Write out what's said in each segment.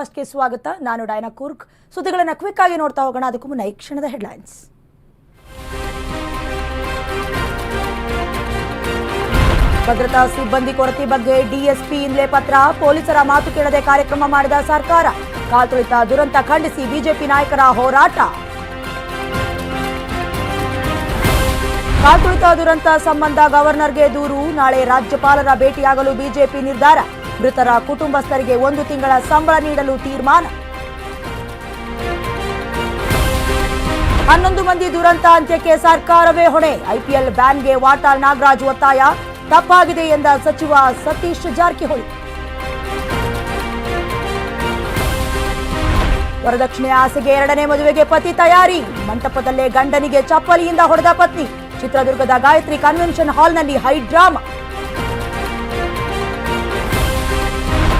ಫಸ್ಟ್ಗೆ ಸ್ವಾಗತ. ನಾನು ಡೈನಾ ಕುರ್ಕ್. ಸುದ್ದಿಗಳನ್ನು ಕ್ವಿಕ್ ಆಗಿ ನೋಡ್ತಾ ಹೋಗೋಣ. ಅದಕ್ಕೂ ಮುನ್ನ ಕ್ಷಣದ ಹೆಡ್ಲೈನ್ಸ್ ಭದ್ರತಾ ಸಿಬ್ಬಂದಿ ಕೊರತೆ ಬಗ್ಗೆ ಡಿಎಸ್ಪಿ ಇಂದ್ಲೆ ಪತ್ರ. ಪೊಲೀಸರ ಮಾತು ಕೇಳದೆ ಕಾರ್ಯಕ್ರಮ ಮಾಡಿದ ಸರ್ಕಾರ. ಕಾತುಳಿತ ದುರಂತ ಖಂಡಿಸಿ ಬಿಜೆಪಿ ನಾಯಕರ ಹೋರಾಟ. ಕಾತುಳಿತ ದುರಂತ ಸಂಬಂಧ ಗವರ್ನರ್ಗೆ ದೂರು. ನಾಳೆ ರಾಜ್ಯಪಾಲರ ಭೇಟಿಯಾಗಲು ಬಿಜೆಪಿ ನಿರ್ಧಾರ. ಮೃತರ ಕುಟುಂಬಸ್ಥರಿಗೆ ಒಂದು ತಿಂಗಳ ಸಂಬಳ ನೀಡಲು ತೀರ್ಮಾನ. ಹನ್ನೊಂದು ಮಂದಿ ದುರಂತ ಅಂತ್ಯಕ್ಕೆ ಸರ್ಕಾರವೇ ಹೊಣೆ. ಐಪಿಎಲ್ ಬ್ಯಾನ್ಗೆ ವಾಟಾಳ್ ನಾಗರಾಜ್ ಒತ್ತಾಯ. ತಪ್ಪಾಗಿದೆ ಎಂದ ಸಚಿವ ಸತೀಶ್ ಜಾರಕಿಹೊಳಿ. ವರದಕ್ಷಿಣೆ ಆಸೆಗೆ ಎರಡನೇ ಮದುವೆಗೆ ಪತಿ ತಯಾರಿ. ಮಂಟಪದಲ್ಲೇ ಗಂಡನಿಗೆ ಚಪ್ಪಲಿಯಿಂದ ಹೊಡೆದ ಪತ್ನಿ. ಚಿತ್ರದುರ್ಗದ ಗಾಯತ್ರಿ ಕನ್ವೆನ್ಷನ್ ಹಾಲ್ನಲ್ಲಿ ಹೈ ಡ್ರಾಮಾ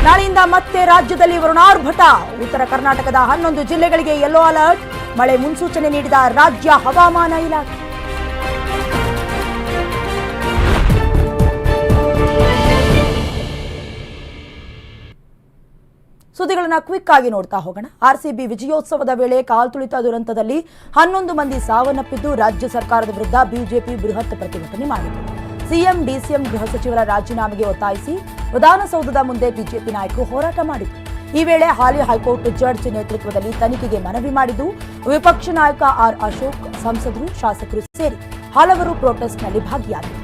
ನಾಳೆಯಿಂದ ಮತ್ತೆ ರಾಜ್ಯದಲ್ಲಿ ವರುಣಾರ್ಭಟ. ಉತ್ತರ ಕರ್ನಾಟಕದ ಹನ್ನೊಂದು ಜಿಲ್ಲೆಗಳಿಗೆ ಯೆಲ್ಲೋ ಅಲರ್ಟ್ ಮಳೆ ಮುನ್ಸೂಚನೆ ನೀಡಿದ ರಾಜ್ಯ ಹವಾಮಾನ ಇಲಾಖೆ. ಸುದ್ದಿಗಳನ್ನ ಕ್ವಿಕ್ ಆಗಿ ನೋಡ್ತಾ ಹೋಗೋಣ. ಆರ್ಸಿಬಿ ವಿಜಯೋತ್ಸವದ ವೇಳೆ ಕಾಲ್ತುಳಿತ ದುರಂತದಲ್ಲಿ ಹನ್ನೊಂದು ಮಂದಿ ಸಾವನ್ನಪ್ಪಿದ್ದು ರಾಜ್ಯ ಸರ್ಕಾರದ ವಿರುದ್ಧ ಬಿಜೆಪಿ ಬೃಹತ್ ಪ್ರತಿಭಟನೆ ಮಾಡಿದೆ. ಸಿಎಂ, ಡಿಸಿಎಂ ಗೃಹ ಸಚಿವರ ರಾಜೀನಾಮೆಗೆ ಒತ್ತಾಯಿಸಿ ವಿಧಾನಸೌಧದ ಮುಂದೆ ಬಿಜೆಪಿ ನಾಯಕರು ಹೋರಾಟ ಮಾಡಿದರು. ಈ ವೇಳೆ ಹಾಲಿ ಹೈಕೋರ್ಟ್ ಜಡ್ಜ್ ನೇತೃತ್ವದಲ್ಲಿ ತನಿಖೆಗೆ ಮನವಿ ಮಾಡಿದ್ದು, ವಿಪಕ್ಷ ನಾಯಕ ಆರ್ ಅಶೋಕ್, ಸಂಸದರು, ಶಾಸಕರು ಸೇರಿ ಹಲವರು ಪ್ರೊಟೆಸ್ಟ್ನಲ್ಲಿ ಭಾಗಿಯಾಗಿದ್ದರು.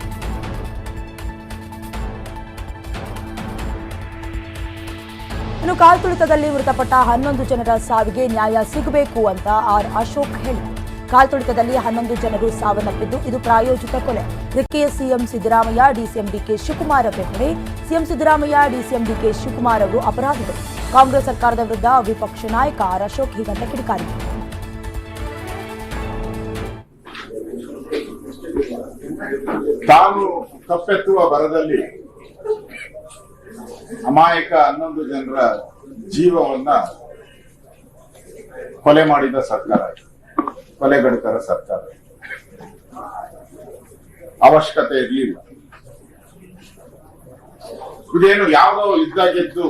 ಇನ್ನು ಕಾಲ್ತುಳಿತದಲ್ಲಿ ಮೃತಪಟ್ಟ ಹನ್ನೊಂದು ಜನರ ಸಾವಿಗೆ ನ್ಯಾಯ ಸಿಗಬೇಕು ಅಂತ ಆರ್ ಅಶೋಕ್ ಹೇಳಿದರು. ಕಾಲ್ತುಳಿತದಲ್ಲಿ ಹನ್ನೊಂದು ಜನರು ಸಾವನ್ನಪ್ಪಿದ್ದು, ಇದು ಪ್ರಾಯೋಜಿತ ಕೊಲೆ. ಇದಕ್ಕೆ C M Siddaramaiah, D C M D K Shivakumar ಅವರೇ C M Siddaramaiah, D C M D K Shivakumar ಅವರು ಅಪರಾಧಿಗಳು. ಕಾಂಗ್ರೆಸ್ ಸರ್ಕಾರದ ವಿರುದ್ಧ ವಿಪಕ್ಷ ನಾಯಕ ಆರ್ ಅಶೋಕ್ ಹೀಗಂತ ಕಿಡಿಕಾರಿದರು ತಾನು ತಪ್ಪೆತ್ತುವ ಬರದಲ್ಲಿ ಅಮಾಯಕ ಹನ್ನೊಂದು ಜನರ ಜೀವವನ್ನ ಕೊಲೆ ಮಾಡಿದ ಸರ್ಕಾರ. ಕೊಲೆಗಡುಕರ ಸರ್ಕಾರ. ಅವಶ್ಯಕತೆ ಇರಲಿಲ್ಲ. ಇದೇನು ಯಾವುದೋ ಯುದ್ಧ ಗೆದ್ದು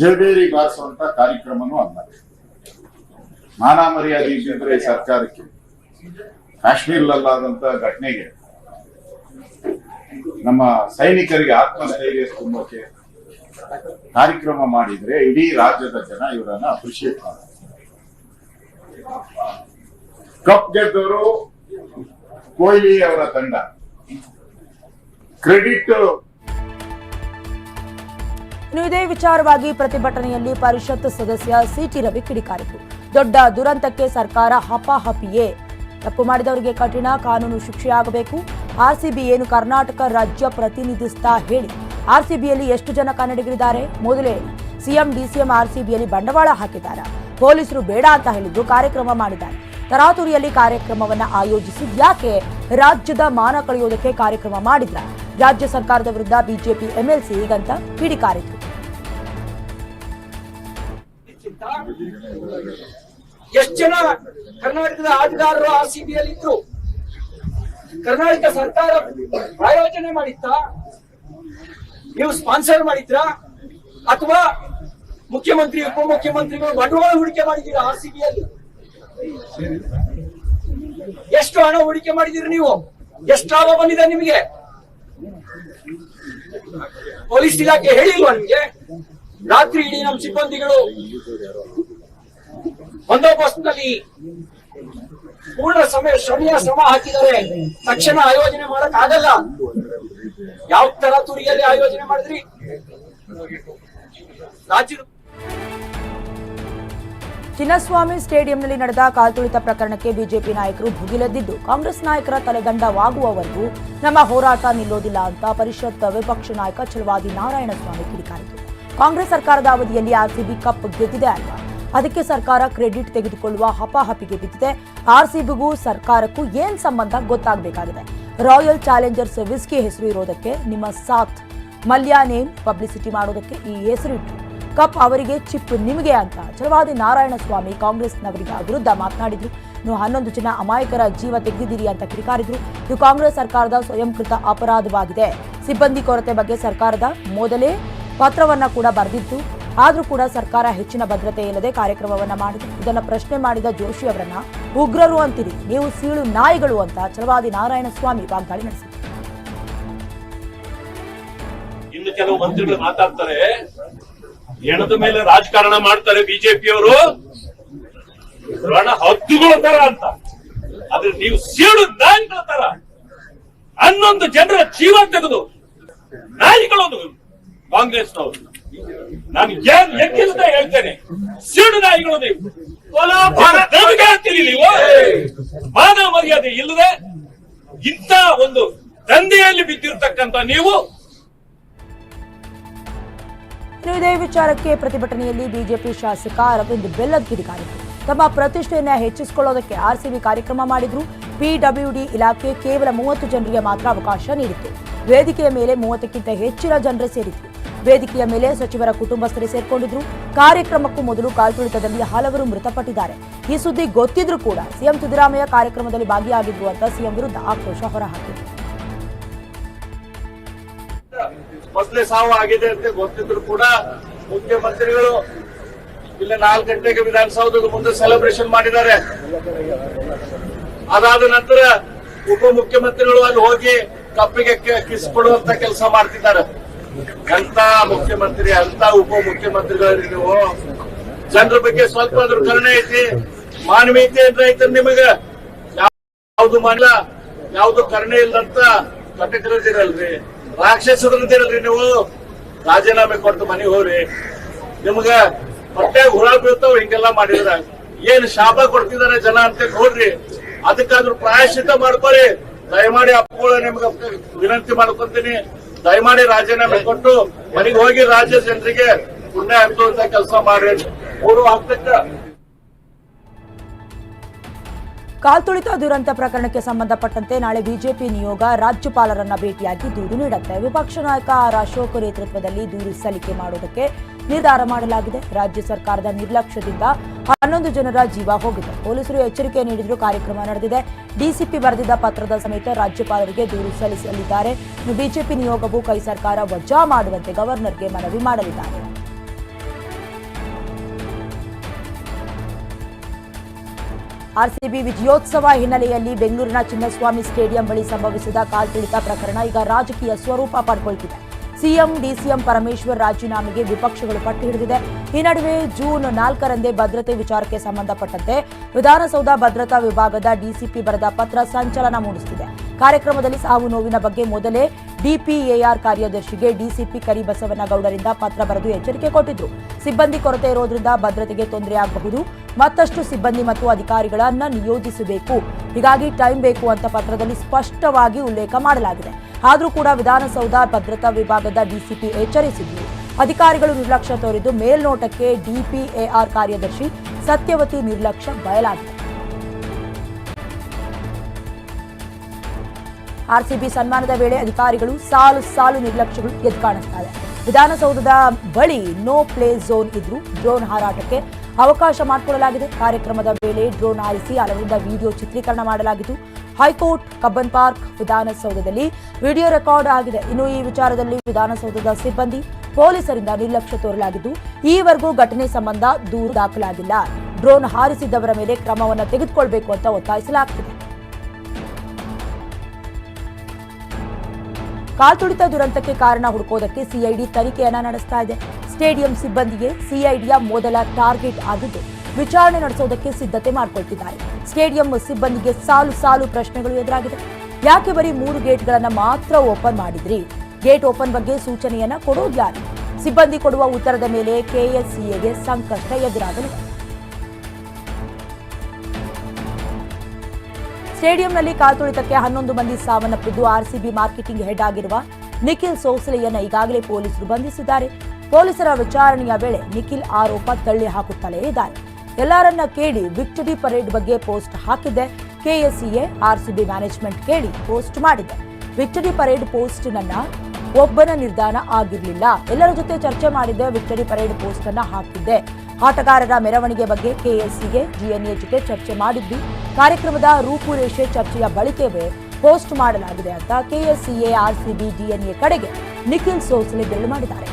ಜೇಬೇರಿ ಬಾರಿಸುವಂತ ಕಾರ್ಯಕ್ರಮನೂ ಅಲ್ಲ. ಮಾನ ಮರ್ಯಾದೆ ಇದ್ದಿದ್ರೆ ಸರ್ಕಾರಕ್ಕೆ, ಕಾಶ್ಮೀರದಲ್ಲಾದಂತ ಘಟನೆಗೆ. ನಮ್ಮ ಸೈನಿಕರಿಗೆ ಆತ್ಮಸ್ಥೈರ್ಯ ತುಂಬಕ್ಕೆ ಕಾರ್ಯಕ್ರಮ ಮಾಡಿದ್ರೆ ಇಡೀ ರಾಜ್ಯದ ಜನ ಇವರನ್ನ ಅಪ್ರಿಶಿಯೇಟ್ ಮಾಡ್ತಾರೆ. ಕಪ್ ಗೆದ್ದವರು ಕೊಹ್ಲಿ ಅವರ ತಂಡ. ಕ್ರೆಡಿಟ್ ಇನ್ನು ಇದೇ ವಿಚಾರವಾಗಿ ಪ್ರತಿಭಟನೆಯಲ್ಲಿ ಪರಿಷತ್ ಸದಸ್ಯ ಸಿಟಿ ರವಿ ಕಿಡಿಕಾರಿತು. ದೊಡ್ಡ ದುರಂತಕ್ಕೆ ಸರ್ಕಾರ ಹಪಾಹಪಿಯೇ. ತಪ್ಪು ಮಾಡಿದವರಿಗೆ ಕಠಿಣ ಕಾನೂನು ಶಿಕ್ಷೆಯಾಗಬೇಕು. ಆರ್ಸಿಬಿ ಏನು ಕರ್ನಾಟಕ ರಾಜ್ಯ ಪ್ರತಿನಿಧಿಸ್ತಾ ಹೇಳಿ. ಆರ್ಸಿಬಿಯಲ್ಲಿ ಎಷ್ಟು ಜನ ಕನ್ನಡಿಗರಿದ್ದಾರೆ? ಮೊದಲೇ ಸಿಎಂ, ಡಿಸಿಎಂ, ಆರ್ಸಿಬಿಯಲ್ಲಿ ಬಂಡವಾಳ ಹಾಕಿದ್ದಾರೆ. ಪೊಲೀಸರು ಬೇಡ ಅಂತ ಹೇಳಿದ್ರು ಕಾರ್ಯಕ್ರಮ ಮಾಡಿದ್ದಾರೆ. ತರಾತುರಿಯಲ್ಲಿ ಕಾರ್ಯಕ್ರಮವನ್ನ ಆಯೋಜಿಸಿ ಯಾಕೆ ರಾಜ್ಯದ ಮಾನ ಕಳೆಯೋದಕ್ಕೆ ಕಾರ್ಯಕ್ರಮ ಮಾಡಿದ್ರ? ರಾಜ್ಯ ಸರ್ಕಾರದ ವಿರುದ್ಧ ಬಿಜೆಪಿ ಎಂಎಲ್ಸಿ ಹೀಗಂತ ಕಿಡಿಕಾರಿದ್ರು ಎಷ್ಟು ಜನ ಕರ್ನಾಟಕದ ಆಟಗಾರರು ಆರ್ ಸಿ ಬಿ ಅಲ್ಲಿ ಇದ್ರು? ಕರ್ನಾಟಕ ಸರ್ಕಾರ ಆಯೋಜನೆ ಮಾಡಿತ್ತ? ನೀವು ಸ್ಪಾನ್ಸರ್ ಮಾಡಿದ್ರಾ? ಅಥವಾ ಮುಖ್ಯಮಂತ್ರಿ, ಉಪಮುಖ್ಯಮಂತ್ರಿಗಳು ಬಂಡವಾಳ ಹೂಡಿಕೆ ಮಾಡಿದ್ದೀರಾ ಆರ್ ಸಿ ಎಷ್ಟು ಹಣ ಹೂಡಿಕೆ ಮಾಡಿದಿರಿ ನೀವು? ಎಷ್ಟು ಲಾಭ ಬಂದಿದೆ ನಿಮಗೆ? ಪೊಲೀಸ್ ಇಲಾಖೆ ಹೇಳಿಲ್ವಾ ನಿಮ್ಗೆ? ರಾತ್ರಿ ಇಡೀ ನಮ್ಮ ಸಿಬ್ಬಂದಿಗಳು ಬಂದೋಬಸ್ತ್ನಲ್ಲಿ ಪೂರ್ಣ ಸಮಯ ಶ್ರಮೆಯ ಶ್ರಮ ಹಾಕಿದರೆ ತಕ್ಷಣ ಆಯೋಜನೆ ಮಾಡಕ್ ಆಗಲ್ಲ. ಯಾವ ತರ ತುರಿಯಲ್ಲಿ ಆಯೋಜನೆ ಮಾಡಿದ್ರಿ? ರಾಜ್ಯದ ಚಿನ್ನಸ್ವಾಮಿ ಸ್ಟೇಡಿಯಂನಲ್ಲಿ ನಡೆದ ಕಾಲ್ತುಳಿತ ಪ್ರಕರಣಕ್ಕೆ ಬಿಜೆಪಿ ನಾಯಕರು ಭುಗಿಲೆದ್ದಿದ್ದು, ಕಾಂಗ್ರೆಸ್ ನಾಯಕರ ತಲೆದಂಡವಾಗುವವರೆಗೂ ನಮ್ಮ ಹೋರಾಟ ನಿಲ್ಲೋದಿಲ್ಲ ಅಂತ ಪರಿಷತ್ ವಿಪಕ್ಷ ನಾಯಕ ಛಲವಾದಿ ನಾರಾಯಣಸ್ವಾಮಿ ಕಿಡಿಕಾರಿತು ಕಾಂಗ್ರೆಸ್ ಸರ್ಕಾರದ ಅವಧಿಯಲ್ಲಿ ಆರ್ಸಿಬಿ ಕಪ್ ಗೆದ್ದಿದೆ ಅಲ್ಲ ಅದಕ್ಕೆ ಸರ್ಕಾರ ಕ್ರೆಡಿಟ್ ತೆಗೆದುಕೊಳ್ಳುವ ಹಪಾಹಪಿಗೆ ಬಿದ್ದಿದೆ. ಆರ್ಸಿಬಿಗೂ ಸರ್ಕಾರಕ್ಕೂ ಏನ್ ಸಂಬಂಧ ಗೊತ್ತಾಗಬೇಕಾಗಿದೆ. ರಾಯಲ್ ಚಾಲೆಂಜರ್ಸ್ ವಿಸ್ಕಿ ಹೆಸರು ಇರೋದಕ್ಕೆ ನಿಮ್ಮ ಸಾಥ್. ಮಲ್ಯ ನೇಮ್ ಪಬ್ಲಿಸಿಟಿ ಮಾಡೋದಕ್ಕೆ ಈ ಹೆಸರಿಟ್ಟು ಕಪ್ ಅವರಿಗೆ ಚಿಪ್ ನಿಮಗೆ ಅಂತ. ಛಲವಾದಿ ನಾರಾಯಣಸ್ವಾಮಿ ಕಾಂಗ್ರೆಸ್ನವರಿಗೆ ವಿರುದ್ಧ ಮಾತನಾಡಿದ್ರು. ನೀವು ಹನ್ನೊಂದು ಜನ ಅಮಾಯಕರ ಜೀವ ತೆಗೆದಿದ್ದೀರಿ ಅಂತ ಕಿಡಿಕಾರಿದ್ರು. ಇದು ಕಾಂಗ್ರೆಸ್ ಸರ್ಕಾರದ ಸ್ವಯಂಕೃತ ಅಪರಾಧವಾಗಿದೆ. ಸಿಬ್ಬಂದಿ ಕೊರತೆ ಬಗ್ಗೆ ಸರ್ಕಾರದ ಮೊದಲೇ ಪತ್ರವನ್ನ ಕೂಡ ಬರೆದಿತ್ತು. ಆದರೂ ಕೂಡ ಸರ್ಕಾರ ಹೆಚ್ಚಿನ ಭದ್ರತೆ ಇಲ್ಲದೆ ಕಾರ್ಯಕ್ರಮವನ್ನ ಮಾಡಿದೆ. ಇದನ್ನ ಪ್ರಶ್ನೆ ಮಾಡಿದ ಜೋಶಿ ಅವರನ್ನ, ಉಗ್ರರು ಅಂತೀರಿ, ನೀವು ಸೀಳು ನಾಯಿಗಳು ಅಂತ ಚಲವಾದಿ ನಾರಾಯಣ ಸ್ವಾಮಿ ವಾಗ್ದಾಳಿ ನಡೆಸಿದರು. ಇನ್ನು ಕೆಲವು ಮಂತ್ರಿಗಳು ಮಾತಾಡ್ತಾರೆ. ಹೆಣದ ಮೇಲೆ ರಾಜಕಾರಣ ಮಾಡ್ತಾರೆ ಬಿಜೆಪಿಯವರು. ರಣ ಹದ್ದುಗಳ ತರ ಅಂತ. ಆದ್ರೆ ನೀವು ಸೀಳು ನಾಯಿಗಳ ತರ. ಹನ್ನೊಂದು ಜನರ ಜೀವ ತೆಗೆದು ನಾಯಿಗಳು ಕಾಂಗ್ರೆಸ್ನವರು. ನಾನು ಏನ್ ಎಕ್ಕಿಲ್ಲದೆ ಹೇಳ್ತೇನೆ. ಸೀಳು ನಾಯಿಗಳು ನೀವು. ನಮಗೆ ಅಂತೀರಿ ನೀವು? ಮಾನವ ಮರ್ಯಾದೆ ಇಲ್ಲದೆ ಇಂಥ ಒಂದು ದಂಧೆಯಲ್ಲಿ ಬಿದ್ದಿರ್ತಕ್ಕಂಥ ನೀವು ಇದೇ ವಿಚಾರಕ್ಕೆ ಪ್ರತಿಭಟನೆಯಲ್ಲಿ ಬಿಜೆಪಿ ಶಾಸಕ ಅರವಿಂದ್ ಬೆಲ್ಲದ್ ಕಿಡಿಕಾರಿದರು ತಮ್ಮ ಪ್ರತಿಷ್ಠೆಯನ್ನು ಹೆಚ್ಚಿಸಿಕೊಳ್ಳೋದಕ್ಕೆ ಆರ್ಸಿಬಿ ಕಾರ್ಯಕ್ರಮ ಮಾಡಿದ್ರು. ಪಿಡಬ್ಲ್ಯೂಡಿ ಇಲಾಖೆ ಕೇವಲ ಮೂವತ್ತು ಜನರಿಗೆ ಮಾತ್ರ ಅವಕಾಶ ನೀಡಿತ್ತು. ವೇದಿಕೆಯ ಮೇಲೆ ಮೂವತ್ತಕ್ಕಿಂತ ಹೆಚ್ಚಿನ ಜನರೇ ಸೇರಿತ್ತು ವೇದಿಕೆಯ ಮೇಲೆ ಸಚಿವರ ಕುಟುಂಬಸ್ಥರೇ ಸೇರ್ಕೊಂಡಿದ್ರು. ಕಾರ್ಯಕ್ರಮಕ್ಕೂ ಮೊದಲು ಕಾಲ್ತುಳಿತದಲ್ಲಿ ಹಲವರು ಮೃತಪಟ್ಟಿದ್ದಾರೆ. ಈ ಸುದ್ದಿ ಗೊತ್ತಿದ್ರೂ ಕೂಡ ಸಿಎಂ ಸಿದ್ದರಾಮಯ್ಯ ಕಾರ್ಯಕ್ರಮದಲ್ಲಿ ಭಾಗಿಯಾಗಿದ್ರು ಅಂತ ಸಿಎಂ ವಿರುದ್ಧ ಆಕ್ರೋಶ ಹೊರಹಾಕಿದ್ರು ಮೊದಲೇ ಸಾವು ಆಗಿದೆ ಅಂತ ಗೊತ್ತಿದ್ರು ಕೂಡ ಮುಖ್ಯಮಂತ್ರಿಗಳು ಇಲ್ಲಿ ನಾಲ್ಕು ಗಂಟೆಗೆ ವಿಧಾನಸೌಧದ ಮುಂದೆ ಸೆಲೆಬ್ರೇಷನ್ ಮಾಡಿದ್ದಾರೆ. ಅದಾದ ನಂತರ ಉಪ ಮುಖ್ಯಮಂತ್ರಿಗಳು ಅಲ್ಲಿ ಹೋಗಿ ಕಪ್ಪಿಗೆ ಕಿಸ್ ಕೊಡುವಂತ ಕೆಲಸ ಮಾಡ್ತಿದ್ದಾರೆ. ಅಂತ ಮುಖ್ಯಮಂತ್ರಿ ಅಂತ ಉಪಮುಖ್ಯಮಂತ್ರಿಗಳು ನೀವು? ಜನರ ಬಗ್ಗೆ ಸ್ವಲ್ಪ ಅದ್ರ ಕರುಣೆ ಐತಿ. ಮಾನವೀಯತೆ ಏನ್ರ ಐತೆ ನಿಮಗ? ಯಾವ್ದು ಮಾಡಲ ಯಾವ್ದು ಕರುಣೆ ಇಲ್ಲಂತ ಕಟಕರದಿರಲ್ರಿ. ರಾಕ್ಷಸರದಿರಲ್ರಿ ನೀವು. ರಾಜೀನಾಮೆ ಕೊಟ್ಟು ಮನೆಗೆ ಹೋಗ್ರಿ. ನಿಮ್ಗ ಹೊಟ್ಟೆ ಹುಳ ಬೀಳ್ತಾವ ಹಿಂಗೆಲ್ಲಾ ಮಾಡಿದ್ರ. ಏನ್ ಶಾಪ ಕೊಡ್ತಿದಾರೆ ಜನ ಅಂತ ನೋಡ್ರಿ ಅದಕ್ಕಾದ್ರೂ ಪ್ರಾಯಶ್ಚಿತ ಮಾಡ್ಕೊರಿ. ದಯಮಾಡಿ ಅಪ್ಪಗಳು ನಿಮ್ಗೆ ವಿನಂತಿ ಮಾಡ್ಕೊಂತೀನಿ. ದಯಮಾಡಿ ರಾಜೀನಾಮೆ ಕೊಟ್ಟು ಮನೆಗೆ ಹೋಗಿ ರಾಜ್ಯ ಜನರಿಗೆ ಪುಣ್ಯ ಅಂತ ಕೆಲಸ ಮಾಡ್ರಿ. ಮೂರು ಹತ್ತಕ್ಕ ಕಾಲ್ತುಳಿತ ದುರಂತ ಪ್ರಕರಣಕ್ಕೆ ಸಂಬಂಧಪಟ್ಟಂತೆ ನಾಳೆ ಬಿಜೆಪಿ ನಿಯೋಗ ರಾಜ್ಯಪಾಲರನ್ನ ಭೇಟಿಯಾಗಿ ದೂರು ನೀಡುತ್ತೆ. ವಿಪಕ್ಷ ನಾಯಕ ಆರ್ ಅಶೋಕ್ ನೇತೃತ್ವದಲ್ಲಿ ದೂರು ಸಲ್ಲಿಕೆ ಮಾಡುವುದಕ್ಕೆ ನಿರ್ಧಾರ ಮಾಡಲಾಗಿದೆ. ರಾಜ್ಯ ಸರ್ಕಾರದ ನಿರ್ಲಕ್ಷ್ಯದಿಂದ ಹನ್ನೊಂದು ಜನರ ಜೀವ ಹೋಗಿದೆ. ಪೊಲೀಸರು ಎಚ್ಚರಿಕೆ ನೀಡಿದ್ರು ಕಾರ್ಯಕ್ರಮ ನಡೆದಿದೆ. ಡಿಸಿಪಿ ಬರೆದಿದ್ದ ಪತ್ರದ ಸಮೇತ ರಾಜ್ಯಪಾಲರಿಗೆ ದೂರು ಸಲ್ಲಿಸಲಿದ್ದಾರೆ. ಬಿಜೆಪಿ ನಿಯೋಗವು ಕೈ ಸರ್ಕಾರ ವಜಾ ಮಾಡುವಂತೆ ಗವರ್ನರ್ಗೆ ಮನವಿ ಮಾಡಲಿದ್ದಾರೆ. ಆರ್ಸಿಬಿ ವಿಜಯೋತ್ಸವ ಹಿನ್ನೆಲೆಯಲ್ಲಿ ಬೆಂಗಳೂರಿನ ಚಿನ್ನಸ್ವಾಮಿ ಸ್ಟೇಡಿಯಂ ಬಳಿ ಸಂಭವಿಸಿದ ಕಾಲ್ತುಳಿತ ಪ್ರಕರಣ ಈಗ ರಾಜಕೀಯ ಸ್ವರೂಪ ಪಡ್ಕೊಳ್ತಿದೆ. ಸಿಎಂ, ಡಿಸಿಎಂ ಪರಮೇಶ್ವರ್ ರಾಜೀನಾಮೆಗೆ ವಿಪಕ್ಷಗಳು ಪಟ್ಟು ಹಿಡಿದಿದೆ. ಈ ನಡುವೆ ಜೂನ್ ನಾಲ್ಕರಂದೇ ಭದ್ರತೆ ವಿಚಾರಕ್ಕೆ ಸಂಬಂಧಪಟ್ಟಂತೆ ವಿಧಾನಸೌಧ ಭದ್ರತಾ ವಿಭಾಗದ ಡಿಸಿಪಿ ಬರೆದ ಪತ್ರ ಸಂಚಲನ ಮೂಡಿಸುತ್ತಿದೆ. ಕಾರ್ಯಕ್ರಮದಲ್ಲಿ ಸಾವು ನೋವಿನ ಬಗ್ಗೆ ಮೊದಲೇ ಡಿಪಿಎಆರ್ ಕಾರ್ಯದರ್ಶಿಗೆ ಡಿಸಿಪಿ ಕರಿಬಸವನಗೌಡರಿಂದ ಪತ್ರ ಬರೆದು ಎಚ್ಚರಿಕೆ ಕೊಟ್ಟಿದ್ರು. ಸಿಬ್ಬಂದಿ ಕೊರತೆ ಇರೋದ್ರಿಂದ ಭದ್ರತೆಗೆ ತೊಂದರೆಯಾಗಬಹುದು ಮತ್ತಷ್ಟು ಸಿಬ್ಬಂದಿ ಮತ್ತು ಅಧಿಕಾರಿಗಳನ್ನ ನಿಯೋಜಿಸಬೇಕು. ಹೀಗಾಗಿ ಟೈಮ್ ಬೇಕು ಅಂತ ಪತ್ರದಲ್ಲಿ ಸ್ಪಷ್ಟವಾಗಿ ಉಲ್ಲೇಖ ಮಾಡಲಾಗಿದೆ. ಆದರೂ ಕೂಡ ವಿಧಾನಸೌಧ ಭದ್ರತಾ ವಿಭಾಗದ ಡಿಸಿಪಿ ಎಚ್ಚರಿಸಿದ್ರು. ಅಧಿಕಾರಿಗಳು ನಿರ್ಲಕ್ಷ್ಯ ತೋರಿದ್ದು ಮೇಲ್ನೋಟಕ್ಕೆ ಡಿಪಿಎಆರ್ ಕಾರ್ಯದರ್ಶಿ ಸತ್ಯವತಿ ನಿರ್ಲಕ್ಷ್ಯ ಬಯಲಾಗಿದೆ. ಆರ್ಸಿಬಿ ಸನ್ಮಾನದ ವೇಳೆ ಅಧಿಕಾರಿಗಳು ಸಾಲು ಸಾಲು ನಿರ್ಲಕ್ಷ್ಯಗಳು ಎದ್ದು ಕಾಣಿಸ್ತಾ ವಿಧಾನಸೌಧದ ಬಳಿ ನೋ ಪ್ಲೇ ಝೋನ್ ಇದ್ರು ಡ್ರೋನ್ ಹಾರಾಟಕ್ಕೆ ಅವಕಾಶ ಮಾಡಿಕೊಡಲಾಗಿದೆ ಕಾರ್ಯಕ್ರಮದ ವೇಳೆ ಡ್ರೋನ್ ಹಾರಿಸಿ ಹಲವರಿಂದ ವಿಡಿಯೋ ಚಿತ್ರೀಕರಣ ಮಾಡಲಾಗಿತ್ತು ಹೈಕೋರ್ಟ್, ಕಬ್ಬನ್ ಪಾರ್ಕ್, ವಿಧಾನಸೌಧದಲ್ಲಿ ವಿಡಿಯೋ ರೆಕಾರ್ಡ್ ಆಗಿದೆ. ಇನ್ನು ಈ ವಿಚಾರದಲ್ಲಿ ವಿಧಾನಸೌಧದ ಸಿಬ್ಬಂದಿ ಪೊಲೀಸರಿಂದ ನಿರ್ಲಕ್ಷ್ಯ ತೋರಲಾಗಿದ್ದು, ಈವರೆಗೂ ಘಟನೆ ಸಂಬಂಧ ದೂರು ದಾಖಲಾಗಿಲ್ಲ. ಡ್ರೋನ್ ಹಾರಿಸಿದ್ದವರ ಮೇಲೆ ಕ್ರಮವನ್ನು ತೆಗೆದುಕೊಳ್ಬೇಕು ಅಂತ ಒತ್ತಾಯಿಸಲಾಗ್ತಿದೆ. ಕಾಲ್ತುಳಿತ ದುರಂತಕ್ಕೆ ಕಾರಣ ಹುಡುಕೋದಕ್ಕೆ ಸಿಐಡಿ ತನಿಖೆಯನ್ನ ನಡೆಸ್ತಾ ಇದೆ. ಸ್ಟೇಡಿಯಂ ಸಿಬ್ಬಂದಿಗೆ ಸಿಐಡಿಯ ಮೊದಲ ಟಾರ್ಗೆಟ್ ಆಗಿದ್ದು ವಿಚಾರಣೆ ನಡೆಸೋದಕ್ಕೆ ಸಿದ್ಧತೆ ಮಾಡಿಕೊಳ್ತಿದ್ದಾರೆ. ಸ್ಟೇಡಿಯಂ ಸಿಬ್ಬಂದಿಗೆ ಸಾಲು ಸಾಲು ಪ್ರಶ್ನೆಗಳು ಎದುರಾಗಿದೆ. ಯಾಕೆ ಬರೀ ಮೂರು ಗೇಟ್ಗಳನ್ನ ಮಾತ್ರ ಓಪನ್ ಮಾಡಿದ್ರಿ? ಗೇಟ್ ಓಪನ್ ಬಗ್ಗೆ ಸೂಚನೆಯನ್ನ ಕೊಡೋದು ಸಿಬ್ಬಂದಿ ಕೊಡುವ ಉತ್ತರದ ಮೇಲೆ ಕೆಎಸ್ಸಿಎಗೆ ಸಂಕಷ್ಟ ಎದುರಾಗಲಿದೆ. ಸ್ಟೇಡಿಯಂನಲ್ಲಿ ಕಾಲ್ತುಳಿತಕ್ಕೆ ಹನ್ನೊಂದು ಮಂದಿ ಸಾವನ್ನಪ್ಪಿದ್ದು ಆರ್ಸಿಬಿ ಮಾರ್ಕೆಟಿಂಗ್ ಹೆಡ್ ಆಗಿರುವ ನಿಖಿಲ್ ಸೋಸಲೆಯನ್ನು ಈಗಾಗಲೇ ಪೊಲೀಸರು ಬಂಧಿಸಿದ್ದಾರೆ. ಪೊಲೀಸರ ವಿಚಾರಣೆಯ ವೇಳೆ ನಿಖಿಲ್ ಆರೋಪ ತಳ್ಳಿ ಹಾಕುತ್ತಲೇ ಇದ್ದಾರೆ. ಎಲ್ಲರನ್ನ ಕೇಳಿ ವಿಕ್ಟರಿ ಪರೇಡ್ ಬಗ್ಗೆ ಪೋಸ್ಟ್ ಹಾಕಿದ್ದೆ. K S C A R C B management ಕೇಳಿ ಪೋಸ್ಟ್ ಮಾಡಿದೆ. ವಿಕ್ಟರಿ ಪರೇಡ್ ಪೋಸ್ಟ್ ನನ್ನ ಒಬ್ಬನ ನಿರ್ಧಾರ ಆಗಿರಲಿಲ್ಲ. ಎಲ್ಲರ ಜೊತೆ ಚರ್ಚೆ ಮಾಡಿದ್ದೆ ವಿಕ್ಟರಿ ಪರೇಡ್ ಪೋಸ್ಟ್ ಅನ್ನ ಹಾಕಿದ್ದೆ. ಆಟಗಾರರ ಮೆರವಣಿಗೆ ಬಗ್ಗೆ ಕೆಎಸ್ಸಿಗೆ ಜಿಎನ್ಎ ಜೊತೆ ಚರ್ಚೆ ಮಾಡಿದ್ದು ಕಾರ್ಯಕ್ರಮದ ರೂಪುರೇಷೆ ಚರ್ಚೆಯ ಬಳಿಕವೇ ಪೋಸ್ಟ್ ಮಾಡಲಾಗಿದೆ ಅಂತ ಕೆಎಸ್ಸಿಎ, ಆರ್ಸಿಬಿ, ಡಿಎನ್ಎ ಕಡೆಗೆ ನಿಖಿಲ್ ಸೋಸಲೆ ಬೆರಳು ಮಾಡಿದ್ದಾರೆ.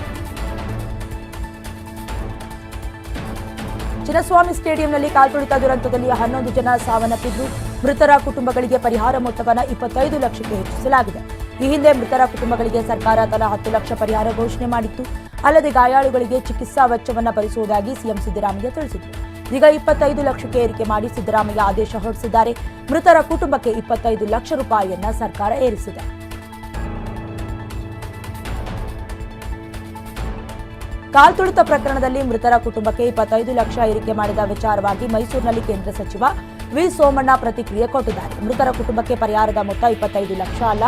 ಚಿನ್ನಸ್ವಾಮಿ ಸ್ಟೇಡಿಯಂನಲ್ಲಿ ಕಾಲ್ತುಳಿತ ದುರಂತದಲ್ಲಿ ಹನ್ನೊಂದು ಜನ ಸಾವನ್ನಪ್ಪಿದ್ದು ಮೃತರ ಕುಟುಂಬಗಳಿಗೆ ಪರಿಹಾರ ಮೊತ್ತವನ್ನು ಇಪ್ಪತ್ತೈದು ಲಕ್ಷಕ್ಕೆ ಹೆಚ್ಚಿಸಲಾಗಿದೆ. ಈ ಹಿಂದೆ ಮೃತರ ಕುಟುಂಬಗಳಿಗೆ ಸರ್ಕಾರ ತಲಾ ಹತ್ತು ಲಕ್ಷ ಪರಿಹಾರ ಘೋಷಣೆ ಮಾಡಿತ್ತು. ಅಲ್ಲದೆ ಗಾಯಾಳುಗಳಿಗೆ ಚಿಕಿತ್ಸಾ ವೆಚ್ಚವನ್ನು ಭರಿಸುವುದಾಗಿ ಸಿಎಂ ಸಿದ್ದರಾಮಯ್ಯ ತಿಳಿಸಿದರು. ಈಗ ಇಪ್ಪತ್ತೈದು ಲಕ್ಷಕ್ಕೆ ಏರಿಕೆ ಮಾಡಿ ಸಿದ್ದರಾಮಯ್ಯ ಆದೇಶ ಹೊರಡಿಸಿದ್ದಾರೆ. ಮೃತರ ಕುಟುಂಬಕ್ಕೆ ಇಪ್ಪತ್ತೈದು ಲಕ್ಷ ರೂಪಾಯಿಯನ್ನ ಸರ್ಕಾರ ಏರಿಸಿದೆ. ಕಾಲ್ತುಳಿತ ಪ್ರಕರಣದಲ್ಲಿ ಮೃತರ ಕುಟುಂಬಕ್ಕೆ ಇಪ್ಪತ್ತೈದು ಲಕ್ಷ ಏರಿಕೆ ಮಾಡಿದ ವಿಚಾರವಾಗಿ ಮೈಸೂರಿನಲ್ಲಿ ಕೇಂದ್ರ ಸಚಿವ ವಿ ಸೋಮಣ್ಣ ಪ್ರತಿಕ್ರಿಯೆ ಕೊಟ್ಟಿದ್ದಾರೆ. ಮೃತರ ಕುಟುಂಬಕ್ಕೆ ಪರಿಹಾರದ ಮೊತ್ತ ಇಪ್ಪತ್ತೈದು ಲಕ್ಷ ಅಲ್ಲ.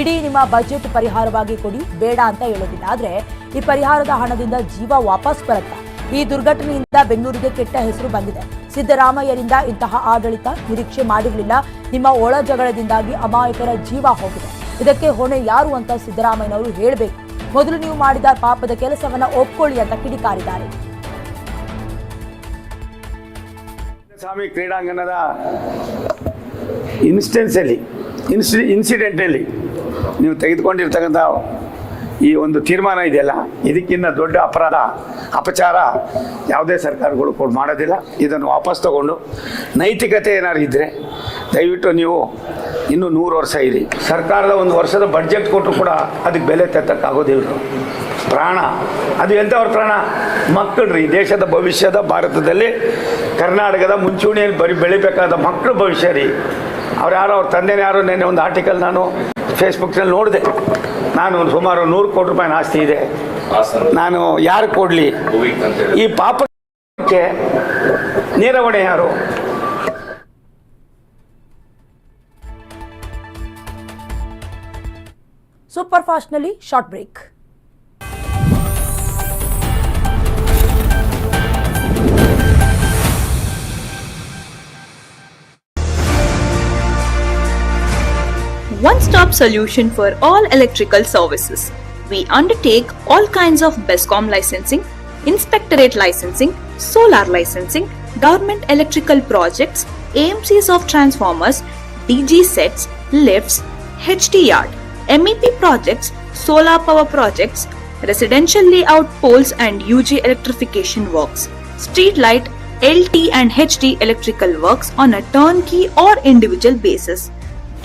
ಇಡೀ ನಿಮ್ಮ ಬಜೆಟ್ ಪರಿಹಾರವಾಗಿ ಕೊಡಿ. ಬೇಡ ಅಂತ ಹೇಳೋದಿಲ್ಲ. ಆದರೆ ಈ ಪರಿಹಾರದ ಹಣದಿಂದ ಜೀವ ವಾಪಸ್ ಬರುತ್ತ. ಈ ದುರ್ಘಟನೆಯಿಂದ ಬೆಂಗಳೂರಿಗೆ ಕೆಟ್ಟ ಹೆಸರು ಬಂದಿದೆ. ಸಿದ್ದರಾಮಯ್ಯರಿಂದ ಇಂತಹ ಆಡಳಿತ ನಿರೀಕ್ಷೆ ಮಾಡಿರಲಿಲ್ಲ. ನಿಮ್ಮ ಒಳ ಜಗಳದಿಂದಾಗಿ ಅಮಾಯಕರ ಜೀವ ಹೋಗಿದೆ. ಇದಕ್ಕೆ ಹೊಣೆ ಯಾರು ಅಂತ ಸಿದ್ದರಾಮಯ್ಯನವರು ಹೇಳಬೇಕು. ಮೊದಲು ನೀವು ಮಾಡಿದ ಪಾಪದ ಕೆಲಸವನ್ನ ಒಪ್ಕೊಳ್ಳಿ ಅಂತ ಕಿಡಿಕಾರಿದ್ದಾರೆ. ಸ್ವಾಮಿ ಕ್ರೀಡಾಂಗಣದ ಇನ್ಸ್ಟೆನ್ಸಲ್ಲಿ ಇನ್ಸಿ ಇನ್ಸಿಡೆಂಟಲ್ಲಿ ನೀವು ತೆಗೆದುಕೊಂಡಿರ್ತಕ್ಕಂಥ ಈ ಒಂದು ತೀರ್ಮಾನ ಇದೆಯಲ್ಲ ಇದಕ್ಕಿಂತ ದೊಡ್ಡ ಅಪರಾಧ, ಅಪಚಾರ ಯಾವುದೇ ಸರ್ಕಾರಗಳು ಕೂಡ ಮಾಡೋದಿಲ್ಲ. ಇದನ್ನು ವಾಪಸ್ ತಗೊಂಡು ನೈತಿಕತೆ ಏನಾದ್ರು ಇದ್ದರೆ ದಯವಿಟ್ಟು ನೀವು ಇನ್ನೂ ನೂರು ವರ್ಷ ಇರಿ. ಸರ್ಕಾರದ ಒಂದು ವರ್ಷದ ಬಡ್ಜೆಟ್ ಕೊಟ್ಟರು ಕೂಡ ಅದಕ್ಕೆ ಬೆಲೆ ತೆತ್ತಕ್ಕಾಗೋದಿಲ್ಲ ಪ್ರಾಣ, ಅದು ಎಂಥವ್ರ ಪ್ರಾಣ? ಮಕ್ಕಳು ರೀ ದೇಶದ ಭವಿಷ್ಯದ ಭಾರತದಲ್ಲಿ ಕರ್ನಾಟಕದ ಮುಂಚೂಣಿಯಲ್ಲಿ ಬರೀ ಬೆಳಿಬೇಕಾದ ಮಕ್ಕಳು ಭವಿಷ್ಯ ರೀ. ಅವ್ರು ಯಾರೋ ಅವ್ರ ತಂದೆನೇ ಯಾರೋ ನೆನ್ನೆ ಒಂದು ಆರ್ಟಿಕಲ್ ನಾನು ಫೇಸ್ಬುಕ್ನಲ್ಲಿ ನೋಡಿದೆ. ನಾನು ಒಂದು ಸುಮಾರು ನೂರು ಕೋಟಿ ರೂಪಾಯಿ ಆಸ್ತಿ ಇದೆ. ನಾನು ಯಾರು ಕೊಡಲಿ? ಈ ಪಾಪಕ್ಕೆ ನೇರ ಹೊಣೆ ಯಾರು? Super ಫಾಸ್ಟ್ನಲ್ಲಿ short break one stop solution for all electrical services. We undertake all kinds of BESCOM licensing, inspectorate licensing, solar licensing, government electrical projects, AMCs of transformers, DG sets, lifts, HT yard, MEP projects, solar power projects, residential layout poles and UG electrification works, street light, LT and HT electrical works on a turnkey or individual basis.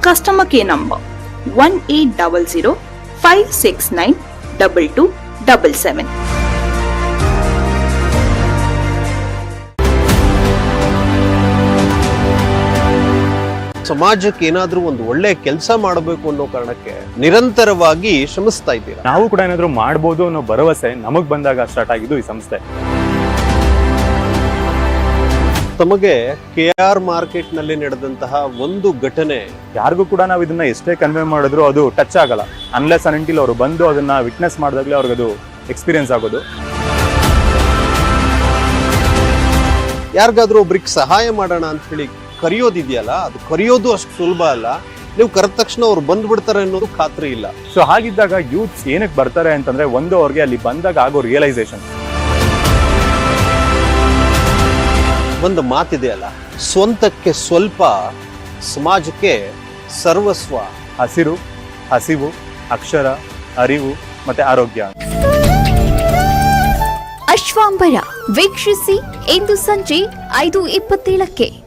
Customer care number 1800 569 2277. ಸಮಾಜಕ್ಕೆ ಏನಾದ್ರೂ ಒಂದು ಒಳ್ಳೆ ಕೆಲಸ ಮಾಡಬೇಕು ಅನ್ನೋ ಕಾರಣಕ್ಕೆ ನಿರಂತರವಾಗಿ ಶ್ರಮಿಸ್ತಾ ಇದ್ದೀರಾ ನಾವು ಕೂಡ ಏನಾದರೂ ಮಾಡ್ಬೋದು ಅನ್ನೋ ಭರವಸೆ ನಮಗ್ ಬಂದಾಗ ಸ್ಟಾರ್ಟ್ ಆಗಿದ್ದು ಈ ಸಂಸ್ಥೆ ತಮಗೆ ಕೆ ಆರ್ ಮಾರ್ಕೆಟ್ನಲ್ಲಿ ನಡೆದಂತಹ ಒಂದು ಘಟನೆ. ಯಾರಿಗೂ ಕೂಡ ನಾವು ಇದನ್ನ ಎಷ್ಟೇ ಕನ್ವೆ ಮಾಡಿದ್ರು ಅದು ಟಚ್ ಆಗಲ್ಲ. ಅನ್ಲೆಸ್ ಅನ್ಟಿಲ್ ಅವರು ಬಂದು ಅದನ್ನ ವಿಟ್ನೆಸ್ ಮಾಡಿದಾಗಲೇ ಅವ್ರಿಗೆ ಅದು ಎಕ್ಸ್ಪೀರಿಯನ್ಸ್ ಆಗೋದು. ಯಾರಿಗಾದ್ರೂ ಒಬ್ರಿಗೆ ಸಹಾಯ ಮಾಡೋಣ ಅಂತ ಹೇಳಿ ಕರೆಯೋದಿದೆಯಲ್ಲ ಅದು ಕರೆಯೋದು ಅಷ್ಟು ಸುಲಭ ಅಲ್ಲ. ನೀವು ಕರೆದ ತಕ್ಷಣ ಅವ್ರು ಬಂದ್ಬಿಡ್ತಾರೆ ಅನ್ನೋದು ಖಾತ್ರಿ ಇಲ್ಲ. ಸೊ ಹಾಗಿದ್ದಾಗ ಯೂತ್ಸ್ ಏನಕ್ಕೆ ಬರ್ತಾರೆ ಅಂತಂದ್ರೆ ಒಂದು ಅವ್ರಿಗೆ ಅಲ್ಲಿ ಬಂದಾಗ ಆಗೋ ರಿಯಲೈಸೇಷನ್ ಒಂದು ಮಾತಿದೆಯಲ್ಲ ಸ್ವಂತಕ್ಕೆ ಸ್ವಲ್ಪ ಸಮಾಜಕ್ಕೆ ಸರ್ವಸ್ವ. ಹಸಿರು ಹಸಿವು ಅಕ್ಷರ ಅರಿವು ಮತ್ತೆ ಆರೋಗ್ಯ. ಅಶ್ವಾಂಬರ ವೀಕ್ಷಿಸಿ ಇಂದು ಸಂಜೆ ಐದು ಇಪ್ಪತ್ತೇಳಕ್ಕೆ.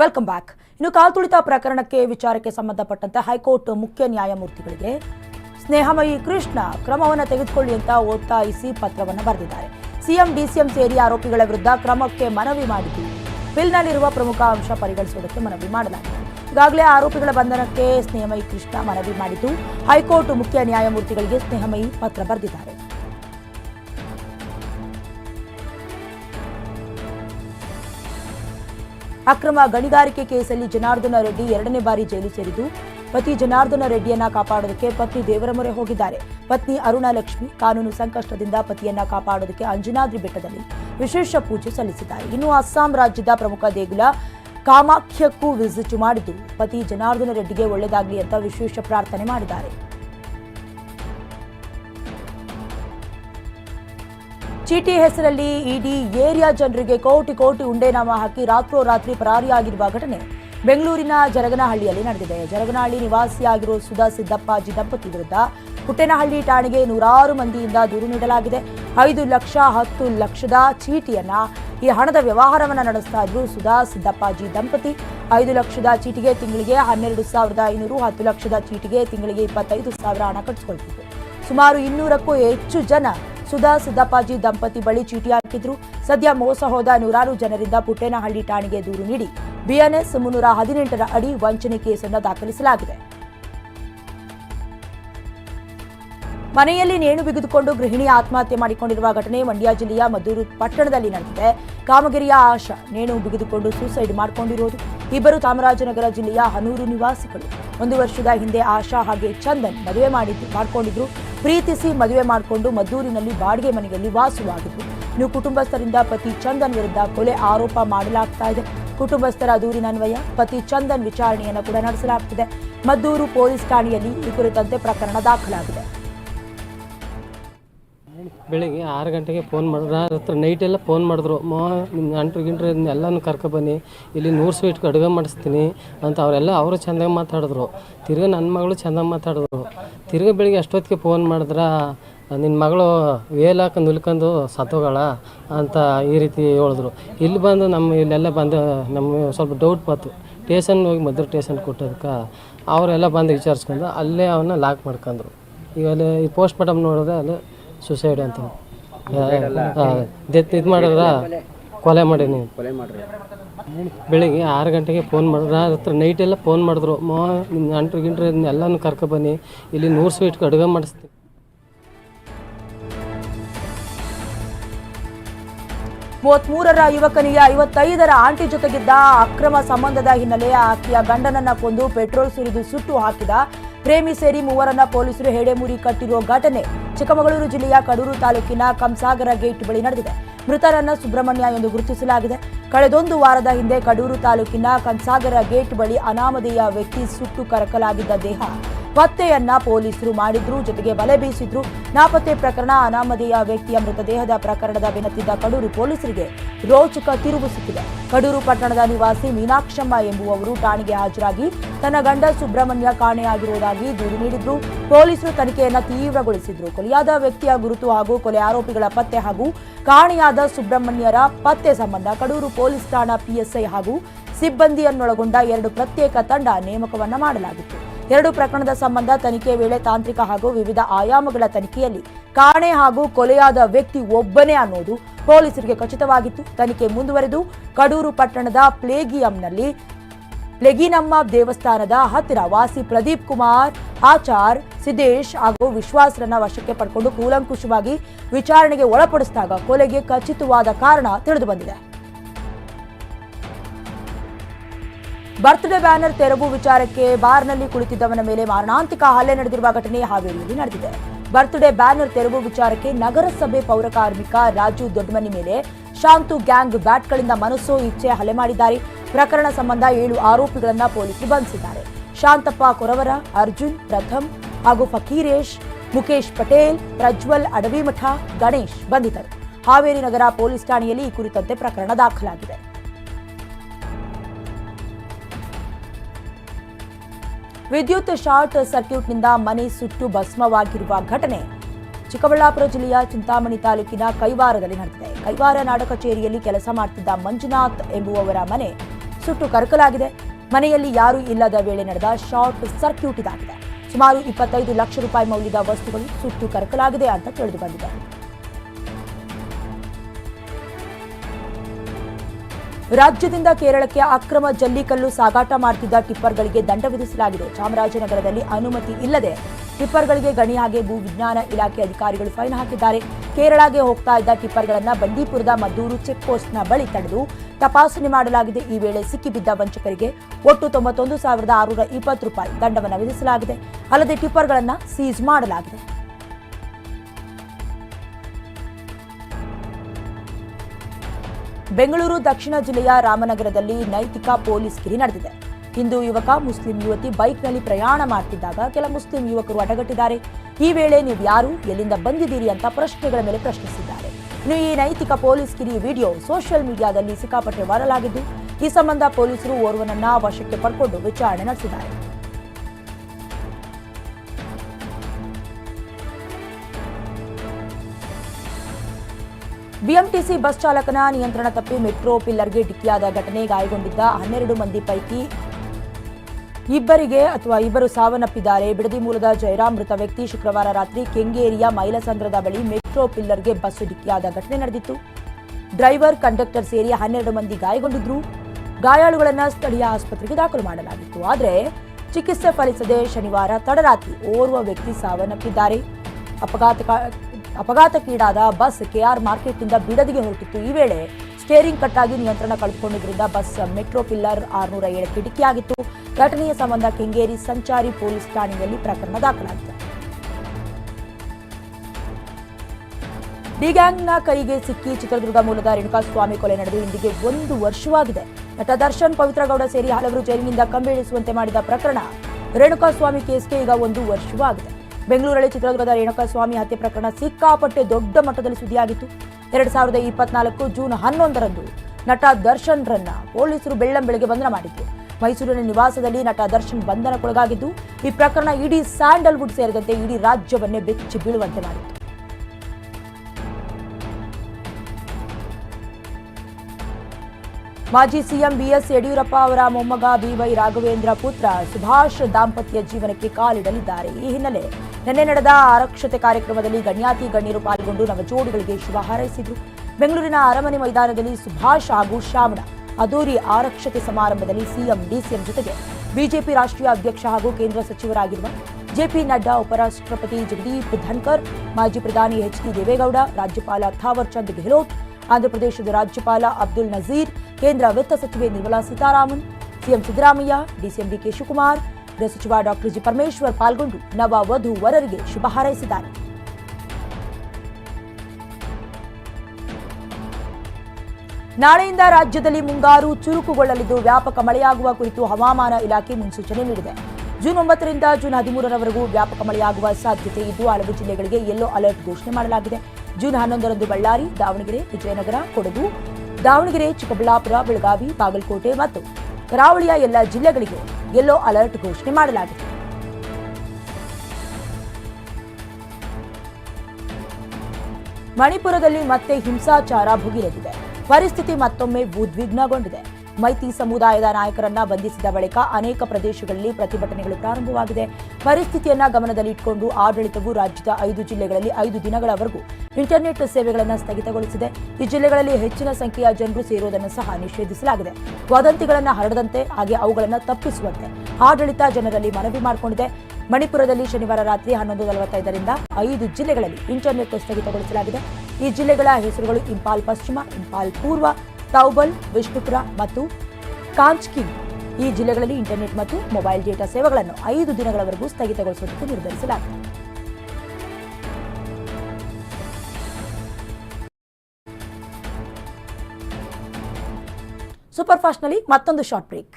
Welcome back. ಇನ್ನು ಕಾಲ್ತುಳಿತ ಪ್ರಕರಣಕ್ಕೆ ವಿಚಾರಕ್ಕೆ ಸಂಬಂಧಪಟ್ಟಂತೆ ಹೈಕೋರ್ಟ್ ಮುಖ್ಯ ನ್ಯಾಯಮೂರ್ತಿಗಳಿಗೆ ಸ್ನೇಹಮಯಿ ಕೃಷ್ಣ ಕ್ರಮವನ್ನು ತೆಗೆದುಕೊಳ್ಳಿ ಅಂತ ಒತ್ತಾಯಿಸಿ ಪತ್ರವನ್ನು ಬರೆದಿದ್ದಾರೆ. ಸಿಎಂ, ಡಿಸಿಎಂ ಸೇರಿ ಆರೋಪಿಗಳ ವಿರುದ್ಧ ಕ್ರಮಕ್ಕೆ ಮನವಿ ಮಾಡಿದ್ದು ಬಿಲ್ನಲ್ಲಿರುವ ಪ್ರಮುಖ ಅಂಶ ಪರಿಗಣಿಸುವುದಕ್ಕೆ ಮನವಿ ಮಾಡಲಾಗಿದೆ. ಈಗಾಗಲೇ ಆರೋಪಿಗಳ ಬಂಧನಕ್ಕೆ ಸ್ನೇಹಮಯಿ ಕೃಷ್ಣ ಮನವಿ ಮಾಡಿದ್ದು ಹೈಕೋರ್ಟ್ ಮುಖ್ಯ ನ್ಯಾಯಮೂರ್ತಿಗಳಿಗೆ ಸ್ನೇಹಮಯಿ ಪತ್ರ ಬರೆದಿದ್ದಾರೆ. ಅಕ್ರಮ ಗಣಿಗಾರಿಕೆ ಕೇಸಲ್ಲಿ ಜನಾರ್ದನ ರೆಡ್ಡಿ ಎರಡನೇ ಬಾರಿ ಜೈಲು ಸೇರಿದ್ದು, ಪತಿ ಜನಾರ್ದನ ರೆಡ್ಡಿಯನ್ನ ಕಾಪಾಡೋದಕ್ಕೆ ಪತ್ನಿ ದೇವರ ಮೊರೆ ಹೋಗಿದ್ದಾರೆ. ಪತ್ನಿ ಅರುಣಾ ಲಕ್ಷ್ಮಿ ಕಾನೂನು ಸಂಕಷ್ಟದಿಂದ ಪತಿಯನ್ನ ಕಾಪಾಡೋದಕ್ಕೆ ಅಂಜನಾದ್ರಿ ಬೆಟ್ಟದಲ್ಲಿ ವಿಶೇಷ ಪೂಜೆ ಸಲ್ಲಿಸಿದ್ದಾರೆ. ಇನ್ನು ಅಸ್ಸಾಂ ರಾಜ್ಯದ ಪ್ರಮುಖ ದೇಗುಲ ಕಾಮಾಖ್ಯಕ್ಕೂ ವಿಸಿಟ್ ಮಾಡಿದ್ದು, ಪತಿ ಜನಾರ್ದನ ರೆಡ್ಡಿಗೆ ಒಳ್ಳೆಯದಾಗಲಿ ಅಂತ ವಿಶೇಷ ಪ್ರಾರ್ಥನೆ ಮಾಡಿದ್ದಾರೆ. ಚೀಟಿ ಹೆಸರಲ್ಲಿ ಇಡಿ ಏರಿಯಾ ಜನರಿಗೆ ಕೋಟಿ ಕೋಟಿ ಉಂಡೆನಾಮ ಹಾಕಿ ರಾತ್ರೋರಾತ್ರಿ ಪರಾರಿಯಾಗಿರುವ ಘಟನೆ ಬೆಂಗಳೂರಿನ ಜರಗನಹಳ್ಳಿಯಲ್ಲಿ ನಡೆದಿದೆ. ಜರಗನಹಳ್ಳಿ ನಿವಾಸಿಯಾಗಿರುವ ಸುಧಾ ಸಿದ್ದಪ್ಪಾಜಿ ದಂಪತಿ ವಿರುದ್ಧ ಪುಟ್ಟೇನಹಳ್ಳಿ ಠಾಣೆಗೆ ನೂರಾರು ಮಂದಿಯಿಂದ ದೂರು ನೀಡಲಾಗಿದೆ. ಐದು ಲಕ್ಷ ಹತ್ತು ಲಕ್ಷದ ಚೀಟಿಯನ್ನ ಈ ಹಣದ ವ್ಯವಹಾರವನ್ನು ನಡೆಸ್ತಾ ಇದ್ರು ಸುಧಾ ಸಿದ್ದಪ್ಪಾಜಿ ದಂಪತಿ ಐದು ಲಕ್ಷದ ಚೀಟಿಗೆ ತಿಂಗಳಿಗೆ ಹನ್ನೆರಡು ಸಾವಿರದ ಐನೂರು, ಹತ್ತು ಲಕ್ಷದ ಚೀಟಿಗೆ ತಿಂಗಳಿಗೆ ಇಪ್ಪತ್ತೈದು ಸಾವಿರ ಹಣ ಕಟ್ಟಿಸಿಕೊಳ್ತಿದ್ರು ಸುಮಾರು ಇನ್ನೂರಕ್ಕೂ ಹೆಚ್ಚು ಜನ ಸುಧಾ ಸಿದ್ದಪ್ಪಾಜಿ ದಂಪತಿ ಬಳಿ ಚೀಟಿ ಹಾಕಿದ್ರು. ಸದ್ಯ ಮೋಸ ಹೋದ ನೂರಾರು ಜನರಿಂದ ಪುಟ್ಟೇನಹಳ್ಳಿ ಠಾಣೆಗೆ ದೂರು ನೀಡಿ. ಬಿಎನ್ಎಸ್ ಮುನ್ನೂರ ಹದಿನೆಂಟರ ಅಡಿ ವಂಚನೆ ಕೇಸನ್ನು ದಾಖಲಿಸಲಾಗಿದೆ. ಮನೆಯಲ್ಲಿ ನೇಣು ಬಿಗಿದುಕೊಂಡು ಗೃಹಿಣಿ ಆತ್ಮಹತ್ಯೆ ಮಾಡಿಕೊಂಡಿರುವ ಘಟನೆ ಮಂಡ್ಯ ಜಿಲ್ಲೆಯ ಮದ್ದೂರು ಪಟ್ಟಣದಲ್ಲಿ ನಡೆದಿದೆ. ಕಾಮಗಿರಿಯ ಆಶಾ, ನೇಣು ಬಿಗಿದುಕೊಂಡು ಸೂಸೈಡ್ ಮಾಡಿಕೊಂಡಿರೋದು. ಇಬ್ಬರು ಚಾಮರಾಜನಗರ ಜಿಲ್ಲೆಯ ಹನೂರು ನಿವಾಸಿಗಳು. ಒಂದು ವರ್ಷದ ಹಿಂದೆ ಆಶಾ ಹಾಗೆ ಚಂದನ್ ಮದುವೆ ಮಾಡಿದ್ದು, ಮಾಡ್ಕೊಂಡಿದ್ರು. ಪ್ರೀತಿಸಿ ಮದುವೆ ಮಾಡಿಕೊಂಡು ಮದ್ದೂರಿನಲ್ಲಿ ಬಾಡಿಗೆ ಮನೆಯಲ್ಲಿ ವಾಸವಾಗಿದ್ದು, ಇನ್ನು ಕುಟುಂಬಸ್ಥರಿಂದ ಪತಿ ಚಂದನ್ ವಿರುದ್ಧ ಕೊಲೆ ಆರೋಪ ಮಾಡಲಾಗ್ತಾ ಇದೆ. ಕುಟುಂಬಸ್ಥರ ದೂರಿನನ್ವಯ ಪತಿ ಚಂದನ್ ವಿಚಾರಣೆಯನ್ನು ಕೂಡ ನಡೆಸಲಾಗುತ್ತಿದೆ ಮದ್ದೂರು ಪೊಲೀಸ್ ಠಾಣೆಯಲ್ಲಿ ಈ ಕುರಿತಂತೆ ಪ್ರಕರಣ ದಾಖಲಾಗಿದೆ. ಬೆಳಿಗ್ಗೆ ಆರು ಗಂಟೆಗೆ ಫೋನ್ ಮಾಡಿದ್ರು. ರಾತ್ರಿ ಹತ್ರ ನೈಟೆಲ್ಲ ಫೋನ್ ಮಾಡಿದ್ರು. ಮಾ ನಿಮ್ಮ ಅಂಟ್ರು ಗಿಂಟ್ರು ಎಲ್ಲನೂ ಕರ್ಕೊಬನ್ನಿ ಇಲ್ಲಿ ನೂರು ಸ್ವೀಟ್ಗೆ ಅಡುಗೆ ಮಾಡಿಸ್ತೀನಿ ಅಂತ ಅವರೆಲ್ಲ ಅವರು ಚೆಂದಾಗಿ ಮಾತಾಡಿದ್ರು. ತಿರ್ಗಿ ನನ್ನ ಮಗಳು ಚೆಂದಾಗಿ ಮಾತಾಡಿದ್ರು. ತಿರ್ಗಿ ಬೆಳಿಗ್ಗೆ ಅಷ್ಟೊತ್ತಿಗೆ ಫೋನ್ ಮಾಡಿದ್ರೆ ನಿನ್ನ ಮಗಳು ವೇಲ್ ಹಾಕೊಂಡು ನಿಲ್ಕೊಂಡು ಸತ್ತೋಗಳ ಅಂತ ಈ ರೀತಿ ಹೇಳಿದ್ರು. ಇಲ್ಲಿ ಬಂದು ನಮ್ಮ ಇಲ್ಲೆಲ್ಲ ಬಂದು ನಮ್ಮ ಸ್ವಲ್ಪ ಡೌಟ್ ಬಂತು. ಟೇಷನ್ ಹೋಗಿ ಮದ್ರ ಟೇಷನ್ ಕೊಟ್ಟದಕ್ಕೆ ಅವರೆಲ್ಲ ಬಂದು ವಿಚಾರಿಸ್ಕೊಂಡು ಅಲ್ಲೇ ಅವನ್ನ ಲಾಕ್ ಮಾಡ್ಕೊಂಡ್ರು. ಈಗ ಅಲ್ಲಿ ಈ ಪೋಸ್ಟ್ ಮಾರ್ಟಮ್ ನೋಡಿದ್ರೆ ಅಲ್ಲಿ ಸುಸೈಡ್ ಅಂತ. ಡೆತ್ ಇದು ಮಾಡಿದ್ರ? ಕೊಲೆ ಮಾಡೀನಿ ಕೊಲೆ ಮಾಡ್ರಿ ಬೆಳಿಗ್ಗೆ ಆರು ಗಂಟೆಗೆ ಫೋನ್ ಮಾಡಿದ್ರ. ರಾತ್ರಿ ಹತ್ರ ನೈಟ್ ಎಲ್ಲ ಫೋನ್ ಮಾಡಿದ್ರು. ಮಾ ನಿಮ್ಮ ಅಂಟ್ರು ಗಿಂಟ್ರು ಎಲ್ಲನೂ ಕರ್ಕೊಬನ್ನಿ ಇಲ್ಲಿ ನೂರು ಸ್ವೀಟ್ ಅಡುಗೆ ಮಾಡಿಸ್ತೀನಿ. ಮೂವತ್ಮೂರರ ಯುವಕನಿಗೆ ಐವತ್ತೈದರ ಆಂಟಿ ಜೊತೆಗಿದ್ದ ಅಕ್ರಮ ಸಂಬಂಧದ ಹಿನ್ನೆಲೆ ಆಕೆಯ ಗಂಡನನ್ನ ಕೊಂದು ಪೆಟ್ರೋಲ್ ಸುರಿದು ಸುಟ್ಟು ಹಾಕಿದ ಪ್ರೇಮಿ ಸೇರಿ ಮೂವರನ್ನ ಪೊಲೀಸರು ಹೆಡೆಮುರಿ ಕಟ್ಟಿರುವ ಘಟನೆ ಚಿಕ್ಕಮಗಳೂರು ಜಿಲ್ಲೆಯ ಕಡೂರು ತಾಲೂಕಿನ ಕಂಸಾಗರ ಗೇಟ್ ಬಳಿ ನಡೆದಿದೆ. ಮೃತರನ್ನ ಸುಬ್ರಹ್ಮಣ್ಯ ಎಂದು ಗುರುತಿಸಲಾಗಿದೆ. ಕಳೆದೊಂದು ವಾರದ ಹಿಂದೆ ಕಡೂರು ತಾಲೂಕಿನ ಕಂಸಾಗರ ಗೇಟ್ ಬಳಿ ಅನಾಮಧೇಯ ವ್ಯಕ್ತಿ ಸುಟ್ಟು ಕರಕಲಾಗಿದ್ದ ದೇಹ. ಪತ್ತೆಯನ್ನ ಪೊಲೀಸರು ಮಾಡಿದ್ರು, ಜೊತೆಗೆ ಬಲೆ ಬೀಸಿದ್ರು. ನಾಪತ್ತೆ ಪ್ರಕರಣ, ಅನಾಮಧೇಯ ವ್ಯಕ್ತಿಯ ಮೃತದೇಹದ ಪ್ರಕರಣದ ಬೆನ್ನತ್ತಿದ್ದ ಕಡೂರು ಪೊಲೀಸರಿಗೆ ರೋಚಕ ತಿರುವು ಸಿಕ್ಕಿದೆ. ಕಡೂರು ಪಟ್ಟಣದ ನಿವಾಸಿ ಮೀನಾಕ್ಷಮ್ಮ ಎಂಬುವವರು ಠಾಣೆಗೆ ಹಾಜರಾಗಿ ತನ್ನ ಗಂಡ ಸುಬ್ರಹ್ಮಣ್ಯ ಕಾಣೆಯಾಗಿರುವುದಾಗಿ ದೂರು ನೀಡಿದ್ರು. ಪೊಲೀಸರು ತನಿಖೆಯನ್ನು ತೀವ್ರಗೊಳಿಸಿದ್ರು. ಕೊಲೆಯಾದ ವ್ಯಕ್ತಿಯ ಗುರುತು ಹಾಗೂ ಕೊಲೆ ಆರೋಪಿಗಳ ಪತ್ತೆ ಹಾಗೂ ಕಾಣೆಯಾದ ಸುಬ್ರಹ್ಮಣ್ಯರ ಪತ್ತೆ ಸಂಬಂಧ ಕಡೂರು ಪೊಲೀಸ್ ಠಾಣಾ ಪಿಎಸ್ಐ ಹಾಗೂ ಸಿಬ್ಬಂದಿಯನ್ನೊಳಗೊಂಡ ಎರಡು ಪ್ರತ್ಯೇಕ ತಂಡ ನೇಮಕವನ್ನ ಮಾಡಲಾಗಿತ್ತು. ಎರಡು ಪ್ರಕರಣದ ಸಂಬಂಧ ತನಿಖೆ ವೇಳೆ ತಾಂತ್ರಿಕ ಹಾಗೂ ವಿವಿಧ ಆಯಾಮಗಳ ತನಿಖೆಯಲ್ಲಿ ಕಾಣೆ ಹಾಗೂ ಕೊಲೆಯಾದ ವ್ಯಕ್ತಿ ಒಬ್ಬನೇ ಅನ್ನೋದು ಪೊಲೀಸರಿಗೆ ಖಚಿತವಾಗಿತ್ತು. ತನಿಖೆ ಮುಂದುವರೆದು ಕಡೂರು ಪಟ್ಟಣದ ಪ್ಲೇಗಿಯಂನಲ್ಲಿ ಪ್ಲೆಗಿನಮ್ಮ ದೇವಸ್ಥಾನದ ಹತ್ತಿರ ವಾಸಿ ಪ್ರದೀಪ್ ಕುಮಾರ್, ಆಚಾರ್, ಸಿದ್ದೇಶ್ ಹಾಗೂ ವಿಶ್ವಾಸರನ್ನ ವಶಕ್ಕೆ ಪಡ್ಕೊಂಡು ಕೂಲಂಕುಷವಾಗಿ ವಿಚಾರಣೆಗೆ ಒಳಪಡಿಸಿದಾಗ ಕೊಲೆಗೆ ಖಚಿತವಾದ ಕಾರಣ ತಿಳಿದು ಬರ್ತ್ಡೇ ಬ್ಯಾನರ್ ತೆರವು ವಿಚಾರಕ್ಕೆ ಬಾರ್ನಲ್ಲಿ ಕುಳಿತಿದ್ದವನ ಮೇಲೆ ಮಾರಣಾಂತಿಕ ಹಲ್ಲೆ ನಡೆದಿರುವ ಘಟನೆ ಹಾವೇರಿಯಲ್ಲಿ ನಡೆದಿದೆ. ಬರ್ತ್ಡೇ ಬ್ಯಾನರ್ ತೆರವು ವಿಚಾರಕ್ಕೆ ನಗರಸಭೆ ಪೌರ ಕಾರ್ಮಿಕ ರಾಜು ದೊಡ್ಡಮನಿ ಮೇಲೆ ಶಾಂತು ಗ್ಯಾಂಗ್ ಬ್ಯಾಟ್ಗಳಿಂದ ಮನಸ್ಸೋ ಇಚ್ಛೆ ಹಲ್ಲೆ ಮಾಡಿದ್ದಾರೆ. ಪ್ರಕರಣ ಸಂಬಂಧ ಏಳು ಆರೋಪಿಗಳನ್ನ ಪೊಲೀಸರು ಬಂಧಿಸಿದ್ದಾರೆ. ಶಾಂತಪ್ಪ ಕೊರವರ, ಅರ್ಜುನ್, ಪ್ರಥಮ್ ಹಾಗೂ ಫಕೀರೇಶ್ ಮುಖೇಶ್ ಪಟೇಲ್, ಪ್ರಜ್ವಲ್ ಅಡವಿಮಠ, ಗಣೇಶ್ ಬಂಧಿತರು. ಹಾವೇರಿ ನಗರ ಪೊಲೀಸ್ ಠಾಣೆಯಲ್ಲಿ ಈ ಕುರಿತಂತೆ ಪ್ರಕರಣ ದಾಖಲಾಗಿದೆ. ವಿದ್ಯುತ್ ಶಾರ್ಟ್ ಸರ್ಕ್ಯೂಟ್ನಿಂದ ಮನೆ ಸುಟ್ಟು ಭಸ್ಮವಾಗಿರುವ ಘಟನೆ ಚಿಕ್ಕಬಳ್ಳಾಪುರ ಜಿಲ್ಲೆಯ ಚಿಂತಾಮಣಿ ತಾಲೂಕಿನ ಕೈವಾರದಲ್ಲಿ ನಡೆದಿದೆ. ಕೈವಾರ ನಾಡ ಕಚೇರಿಯಲ್ಲಿ ಕೆಲಸ ಮಾಡ್ತಿದ್ದ ಮಂಜುನಾಥ್ ಎಂಬುವವರ ಮನೆ ಸುಟ್ಟು ಕರಕಲಾಗಿದೆ. ಮನೆಯಲ್ಲಿ ಯಾರೂ ಇಲ್ಲದ ವೇಳೆ ನಡೆದ ಶಾರ್ಟ್ ಸರ್ಕ್ಯೂಟ್ ಇದಾಗಿದೆ. ಸುಮಾರು ಇಪ್ಪತ್ತೈದು ಲಕ್ಷ ರೂಪಾಯಿ ಮೌಲ್ಯದ ವಸ್ತುಗಳು ಸುಟ್ಟು ಕರಕಲಾಗಿದೆ ಅಂತ ತಿಳಿದು ಬಂದಿದೆ ರಾಜ್ಯದಿಂದ ಕೇರಳಕ್ಕೆ ಅಕ್ರಮ ಜಲ್ಲಿಕಲ್ಲು ಸಾಗಾಟ ಮಾಡ್ತಿದ್ದ ಟಿಪ್ಪರ್ಗಳಿಗೆ ದಂಡ ವಿಧಿಸಲಾಗಿದೆ. ಚಾಮರಾಜನಗರದಲ್ಲಿ ಅನುಮತಿ ಇಲ್ಲದೆ ಟಿಪ್ಪರ್ಗಳಿಗೆ ಗಣಿ ಹಾಗೆ ಭೂ ವಿಜ್ಞಾನ ಇಲಾಖೆ ಅಧಿಕಾರಿಗಳು ಫೈನ್ ಹಾಕಿದ್ದಾರೆ. ಕೇರಳಗೆ ಹೋಗ್ತಾ ಇದ್ದ ಟಿಪ್ಪರ್ಗಳನ್ನು ಬಂಡೀಪುರದ ಮದ್ದೂರು ಚೆಕ್ ಪೋಸ್ಟ್ನ ಬಳಿ ತಡೆದು ತಪಾಸಣೆ ಮಾಡಲಾಗಿದೆ. ಈ ವೇಳೆ ಸಿಕ್ಕಿಬಿದ್ದ ವಂಚಕರಿಗೆ ಒಟ್ಟು ತೊಂಬತ್ತೊಂದು ಸಾವಿರದ ಆರುನೂರ ಇಪ್ಪತ್ತು ರೂಪಾಯಿ ದಂಡವನ್ನು ವಿಧಿಸಲಾಗಿದೆ. ಅಲ್ಲದೆ ಟಿಪ್ಪರ್ಗಳನ್ನು ಸೀಜ್ ಮಾಡಲಾಗಿದೆ. ಬೆಂಗಳೂರು ದಕ್ಷಿಣ ಜಿಲ್ಲೆಯ ರಾಮನಗರದಲ್ಲಿ ನೈತಿಕ ಪೊಲೀಸ್ ಗಿರಿ ನಡೆದಿದೆ. ಹಿಂದೂ ಯುವಕ, ಮುಸ್ಲಿಂ ಯುವತಿ ಬೈಕ್ನಲ್ಲಿ ಪ್ರಯಾಣ ಮಾಡ್ತಿದ್ದಾಗ ಕೆಲ ಮುಸ್ಲಿಂ ಯುವಕರು ಅಡಗಟ್ಟಿದ್ದಾರೆ. ಈ ವೇಳೆ ನೀವು ಯಾರು, ಎಲ್ಲಿಂದ ಬಂದಿದ್ದೀರಿ ಅಂತ ಪ್ರಶ್ನೆಗಳ ಮೇಲೆ ಪ್ರಶ್ನಿಸಿದ್ದಾರೆ. ಇನ್ನು ಈ ನೈತಿಕ ಪೊಲೀಸ್ ಗಿರಿ ವಿಡಿಯೋ ಸೋಷಿಯಲ್ ಮೀಡಿಯಾದಲ್ಲಿ ಸಿಕ್ಕಾಪಟ್ಟೆ ವೈರಲ್ ಆಗಿದ್ದು, ಈ ಸಂಬಂಧ ಪೊಲೀಸರು ಓರ್ವನನ್ನ ವಶಕ್ಕೆ ಪಡ್ಕೊಂಡು ವಿಚಾರಣೆ ನಡೆಸಿದ್ದಾರೆ. ಬಿಎಂಟಿಸಿ ಬಸ್ ಚಾಲಕನ ನಿಯಂತ್ರಣ ತಪ್ಪಿ ಮೆಟ್ರೋ ಪಿಲ್ಲರ್ಗೆ ಡಿಕ್ಕಿಯಾದ ಘಟನೆ ಗಾಯಗೊಂಡಿದ್ದ ಹನ್ನೆರಡು ಮಂದಿ ಪೈಕಿ ಇಬ್ಬರಿಗೆ ಅಥವಾ ಇಬ್ಬರು ಸಾವನ್ನಪ್ಪಿದ್ದಾರೆ. ಬಿಡದಿ ಮೂಲದ ಜಯರಾಮ್ ಮೃತ ವ್ಯಕ್ತಿ ಶುಕ್ರವಾರ ರಾತ್ರಿ ಕೆಂಗೇರಿಯ ಮೈಲಸಂದ್ರದ ಬಳಿ ಮೆಟ್ರೋ ಪಿಲ್ಲರ್ಗೆ ಬಸ್ ಡಿಕ್ಕಿಯಾದ ಘಟನೆ ನಡೆದಿತ್ತು. ಡ್ರೈವರ್, ಕಂಡಕ್ಟರ್ ಸೇರಿ ಹನ್ನೆರಡು ಮಂದಿ ಗಾಯಗೊಂಡಿದ್ರು. ಗಾಯಾಳುಗಳನ್ನು ಸ್ಥಳೀಯ ಆಸ್ಪತ್ರೆಗೆ ದಾಖಲು ಮಾಡಲಾಗಿತ್ತು. ಆದರೆ ಚಿಕಿತ್ಸೆ ಫಲಿಸದೆ ಶನಿವಾರ ತಡರಾತ್ರಿ ಓರ್ವ ವ್ಯಕ್ತಿ ಸಾವನ್ನಪ್ಪಿದ್ದಾರೆ. ಅಪಘಾತ ಅಪಘಾತಕ್ಕೀಡಾದ ಬಸ್ ಕೆಆರ್ ಮಾರ್ಕೆಟ್ನಿಂದ ಬಿಡದಿಗೆ ಹೊರಟಿತ್ತು ಈ ವೇಳೆ ಸ್ಟೇರಿಂಗ್ ಕಟ್ಟಾಗಿ ನಿಯಂತ್ರಣ ಕಳೆದುಕೊಂಡಿದ್ದರಿಂದ ಬಸ್ ಮೆಟ್ರೋ ಪಿಲ್ಲರ್ ಆರುನೂರ ಏಳು ಡಿಕ್ಕಿಯಾಗಿತ್ತು. ಘಟನೆಯ ಸಂಬಂಧ ಕೆಂಗೇರಿ ಸಂಚಾರಿ ಪೊಲೀಸ್ ಠಾಣೆಯಲ್ಲಿ ಪ್ರಕರಣ ದಾಖಲಾಗಿದೆ. ಡಿಗ್ಯಾಂಗ್ನ ಕೈಗೆ ಸಿಕ್ಕಿ ಚಿತ್ರದುರ್ಗ ಮೂಲದ ರೇಣುಕಾಸ್ವಾಮಿ ಕೊಲೆ ನಡೆದು ಇಂದಿಗೆ ಒಂದು ವರ್ಷವಾಗಿದೆ. ನಟ ದರ್ಶನ್ ಪವಿತ್ರಗೌಡ ಸೇರಿ ಹಲವರು ಜೈಲಿನಿಂದ ಕಂಬಿಳಿಸುವಂತೆ ಮಾಡಿದ ಪ್ರಕರಣ ರೇಣುಕಾಸ್ವಾಮಿ ಕೇಸ್ಗೆ ಈಗ ಒಂದು ವರ್ಷವಾಗಿದೆ. ಬೆಂಗಳೂರಲ್ಲಿ ಚಿತ್ರದುರ್ಗದ ರೇಣುಕಾಸ್ವಾಮಿ ಹತ್ಯೆ ಪ್ರಕರಣ ಸಿಕ್ಕಾಪಟ್ಟೆ ದೊಡ್ಡ ಮಟ್ಟದಲ್ಲಿ ಸುದ್ದಿಯಾಗಿತ್ತು. ಎರಡ್ ಸಾವಿರದ ಇಪ್ಪತ್ನಾಲ್ಕು ಜೂನ್ ಹನ್ನೊಂದರಂದು ನಟ ದರ್ಶನ್ ರನ್ನ ಪೊಲೀಸರು ಬೆಳ್ಳಂಬೆಳಗ್ಗೆ ಬಂಧನ ಮಾಡಿದ್ರು. ಮೈಸೂರಿನ ನಿವಾಸದಲ್ಲಿ ನಟ ದರ್ಶನ್ ಬಂಧನಕ್ಕೊಳಗಾಗಿದ್ದು, ಈ ಪ್ರಕರಣ ಇಡೀ ಸ್ಯಾಂಡಲ್ವುಡ್ ಸೇರಿದಂತೆ ಇಡೀ ರಾಜ್ಯವನ್ನೇ ಬೆಚ್ಚಿ ಬೀಳುವಂತೆ ಮಾಡಿತ್ತು. ಮಾಜಿ ಸಿಎಂ ಬಿಎಸ್ ಯಡಿಯೂರಪ್ಪ ಅವರ ಮೊಮ್ಮಗ ಬಿವೈ ರಾಘವೇಂದ್ರ ಪುತ್ರ ಸುಭಾಷ್ ದಾಂಪತ್ಯ ಜೀವನಕ್ಕೆ ಕಾಲಿಡಲಿದ್ದಾರೆ. ಈ ಹಿನ್ನೆಲೆ ನಿನ್ನೆ ನಡೆದ ಆರಕ್ಷತೆ ಕಾರ್ಯಕ್ರಮದಲ್ಲಿ ಗಣ್ಯಾತಿ ಗಣ್ಯರು ಪಾಲ್ಗೊಂಡು ನವಜೋಡಿಗಳಿಗೆ ಶುಭ ಹಾರೈಸಿದ್ರು. ಬೆಂಗಳೂರಿನ ಅರಮನೆ ಮೈದಾನದಲ್ಲಿ ಸುಭಾಷ್ ಹಾಗೂ ಶ್ರಾವಣ ಅದೂರಿ ಆರಕ್ಷತೆ ಸಮಾರಂಭದಲ್ಲಿ ಸಿಎಂ, ಡಿಸಿಎಂ ಜೊತೆಗೆ ಬಿಜೆಪಿ ರಾಷ್ಟ್ರೀಯ ಅಧ್ಯಕ್ಷ ಹಾಗೂ ಕೇಂದ್ರ ಸಚಿವರಾಗಿರುವ ಜೆಪಿ ನಡ್ಡಾ, ಉಪರಾಷ್ಟ್ರಪತಿ ಜಗದೀಪ್ ಧನ್ಕರ್, ಮಾಜಿ ಪ್ರಧಾನಿ ಎಚ್ ಡಿ ದೇವೇಗೌಡ, ರಾಜ್ಯಪಾಲ ಥಾವರ್ ಚಂದ್ ಗೆಹ್ಲೋಟ್, ಆಂಧ್ರಪ್ರದೇಶದ ರಾಜ್ಯಪಾಲ ಅಬ್ದುಲ್ ನಜೀರ್, ಕೇಂದ್ರ ವಿತ್ತ ಸಚಿವೆ Nirmala Sitharaman, C M Siddaramaiah, D C M D K Shivakumar ಗೃಹ ಸಚಿವ ಡಾಕ್ಟರ್ ಜಿ ಪರಮೇಶ್ವರ್ ಪಾಲ್ಗೊಂಡು ನವ ವಧು ವರರಿಗೆ ಶುಭ ಹಾರೈಸಿದ್ದಾರೆ. ನಾಳೆಯಿಂದ ರಾಜ್ಯದಲ್ಲಿ ಮುಂಗಾರು ಚುರುಕುಗೊಳ್ಳಲಿದ್ದು ವ್ಯಾಪಕ ಮಳೆಯಾಗುವ ಕುರಿತು ಹವಾಮಾನ ಇಲಾಖೆ ಮುನ್ಸೂಚನೆ ನೀಡಿದೆ. ಜೂನ್ ಒಂಬತ್ತರಿಂದ ಜೂನ್ ಹದಿಮೂರರವರೆಗೂ ವ್ಯಾಪಕ ಮಳೆಯಾಗುವ ಸಾಧ್ಯತೆ ಇದ್ದು ಹಲವು ಜಿಲ್ಲೆಗಳಿಗೆ ಯೆಲ್ಲೋ ಅಲರ್ಟ್ ಘೋಷಣೆ ಮಾಡಲಾಗಿದೆ. ಜೂನ್ ಹನ್ನೊಂದರಂದು ಬಳ್ಳಾರಿ, ದಾವಣಗೆರೆ, ವಿಜಯನಗರ, ಕೊಡಗು, ದಾವಣಗೆರೆ, ಚಿಕ್ಕಬಳ್ಳಾಪುರ, ಬೆಳಗಾವಿ, ಬಾಗಲಕೋಟೆ ಮತ್ತು ಕರಾವಳಿಯ ಎಲ್ಲ ಜಿಲ್ಲೆಗಳಿಗೆ ಯೆಲ್ಲೋ ಅಲರ್ಟ್ ಘೋಷಣೆ ಮಾಡಲಾಗಿದೆ. ಮಣಿಪುರದಲ್ಲಿ ಮತ್ತೆ ಹಿಂಸಾಚಾರ ಭುಗಿಲೆದಿದೆ ಪರಿಸ್ಥಿತಿ ಮತ್ತೊಮ್ಮೆ ಉದ್ವಿಗ್ನಗೊಂಡಿದೆ. ಮೈತಿ ಸಮುದಾಯದ ನಾಯಕರನ್ನ ಬಂಧಿಸಿದ ಬಳಿಕ ಅನೇಕ ಪ್ರದೇಶಗಳಲ್ಲಿ ಪ್ರತಿಭಟನೆಗಳು ಪ್ರಾರಂಭವಾಗಿದೆ. ಪರಿಸ್ಥಿತಿಯನ್ನ ಗಮನದಲ್ಲಿಟ್ಟುಕೊಂಡು ಆಡಳಿತವು ರಾಜ್ಯದ ಐದು ಜಿಲ್ಲೆಗಳಲ್ಲಿ ಐದು ದಿನಗಳವರೆಗೂ ಇಂಟರ್ನೆಟ್ ಸೇವೆಗಳನ್ನು ಸ್ಥಗಿತಗೊಳಿಸಿದೆ. ಈ ಜಿಲ್ಲೆಗಳಲ್ಲಿ ಹೆಚ್ಚಿನ ಸಂಖ್ಯೆಯ ಜನರು ಸೇರುವುದನ್ನು ಸಹ ನಿಷೇಧಿಸಲಾಗಿದೆ. ವದಂತಿಗಳನ್ನು ಹರಡದಂತೆ ಹಾಗೆ ಅವುಗಳನ್ನು ತಪ್ಪಿಸುವಂತೆ ಆಡಳಿತ ಜನರಲ್ಲಿ ಮನವಿ ಮಾಡಿಕೊಂಡಿದೆ. ಮಣಿಪುರದಲ್ಲಿ ಶನಿವಾರ ರಾತ್ರಿ ಹನ್ನೊಂದು ನಲವತ್ತೈದರಿಂದ ಐದು ಜಿಲ್ಲೆಗಳಲ್ಲಿ ಇಂಟರ್ನೆಟ್ ಸ್ಥಗಿತಗೊಳಿಸಲಾಗಿದೆ. ಈ ಜಿಲ್ಲೆಗಳ ಹೆಸರುಗಳು ಇಂಪಾಲ್ ಪಶ್ಚಿಮ, ಇಂಪಾಲ್ ಪೂರ್ವ ತೌಬಲ್ ವಿಷ್ಣುಪುರ ಮತ್ತು ಕಾಂಚ್ಕಿ. ಈ ಜಿಲ್ಲೆಗಳಲ್ಲಿ ಇಂಟರ್ನೆಟ್ ಮತ್ತು ಮೊಬೈಲ್ ಡೇಟಾ ಸೇವೆಗಳನ್ನು ಐದು ದಿನಗಳವರೆಗೂ ಸ್ಥಗಿತಗೊಳಿಸುವುದಕ್ಕೆ ನಿರ್ಧರಿಸಲಾಗಿದೆ. ಸೂಪರ್ ಫಾಸ್ಟ್ನಲ್ಲಿ ಮತ್ತೊಂದು short break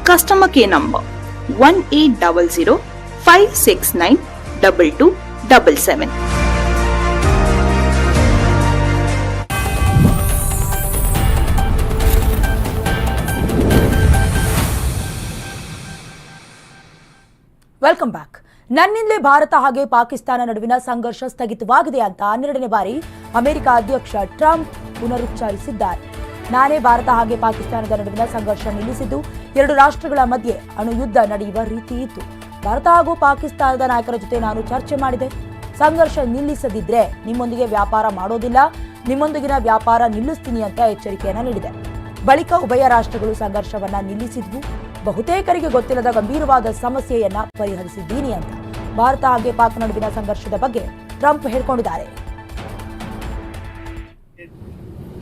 Customer care number 1800-569-2277. Welcome back ನನ್ನಿಂದಲೇ Bharat ಹಾಗೆ ಪಾಕಿಸ್ತಾನ ನಡುವಿನ ಸಂಘರ್ಷ ಸ್ಥಗಿತವಾಗಿದೆ ಅಂತ ಹನ್ನೆರಡನೇ ಬಾರಿ ಅಮೆರಿಕ ಅಧ್ಯಕ್ಷ ಟ್ರಂಪ್ ಪುನರುಚ್ಚರಿಸಿದ್ದಾರೆ ನಾನೇ ಭಾರತ ಹಾಗೆ ಪಾಕಿಸ್ತಾನದ ನಡುವಿನ ಸಂಘರ್ಷ ನಿಲ್ಲಿಸಿದ್ದು ಎರಡು ರಾಷ್ಟ್ರಗಳ ಮಧ್ಯೆ ಅಣು ಯುದ್ಧ ನಡೆಯುವ ರೀತಿ ಇತ್ತು. ಭಾರತ ಹಾಗೂ ಪಾಕಿಸ್ತಾನದ ನಾಯಕರ ಜೊತೆ ನಾನು ಚರ್ಚೆ ಮಾಡಿದೆ. ಸಂಘರ್ಷ ನಿಲ್ಲಿಸದಿದ್ರೆ ನಿಮ್ಮೊಂದಿಗೆ ವ್ಯಾಪಾರ ಮಾಡೋದಿಲ್ಲ, ನಿಮ್ಮೊಂದಿಗಿನ ವ್ಯಾಪಾರ ನಿಲ್ಲಿಸ್ತೀನಿ ಅಂತ ಎಚ್ಚರಿಕೆಯನ್ನು ನೀಡಿದೆ. ಬಳಿಕ ಉಭಯ ರಾಷ್ಟ್ರಗಳು ಸಂಘರ್ಷವನ್ನ ನಿಲ್ಲಿಸಿದ್ವು. ಬಹುತೇಕರಿಗೆ ಗೊತ್ತಿಲ್ಲದ ಗಂಭೀರವಾದ ಸಮಸ್ಯೆಯನ್ನ ಪರಿಹರಿಸಿದ್ದೀನಿ ಅಂತ. ಭಾರತ ಹಾಗೆ ಪಾಕ್ ನಡುವಿನ ಸಂಘರ್ಷದ ಬಗ್ಗೆ ಟ್ರಂಪ್ ಹೇಳ್ಕೊಂಡಿದ್ದಾರೆ.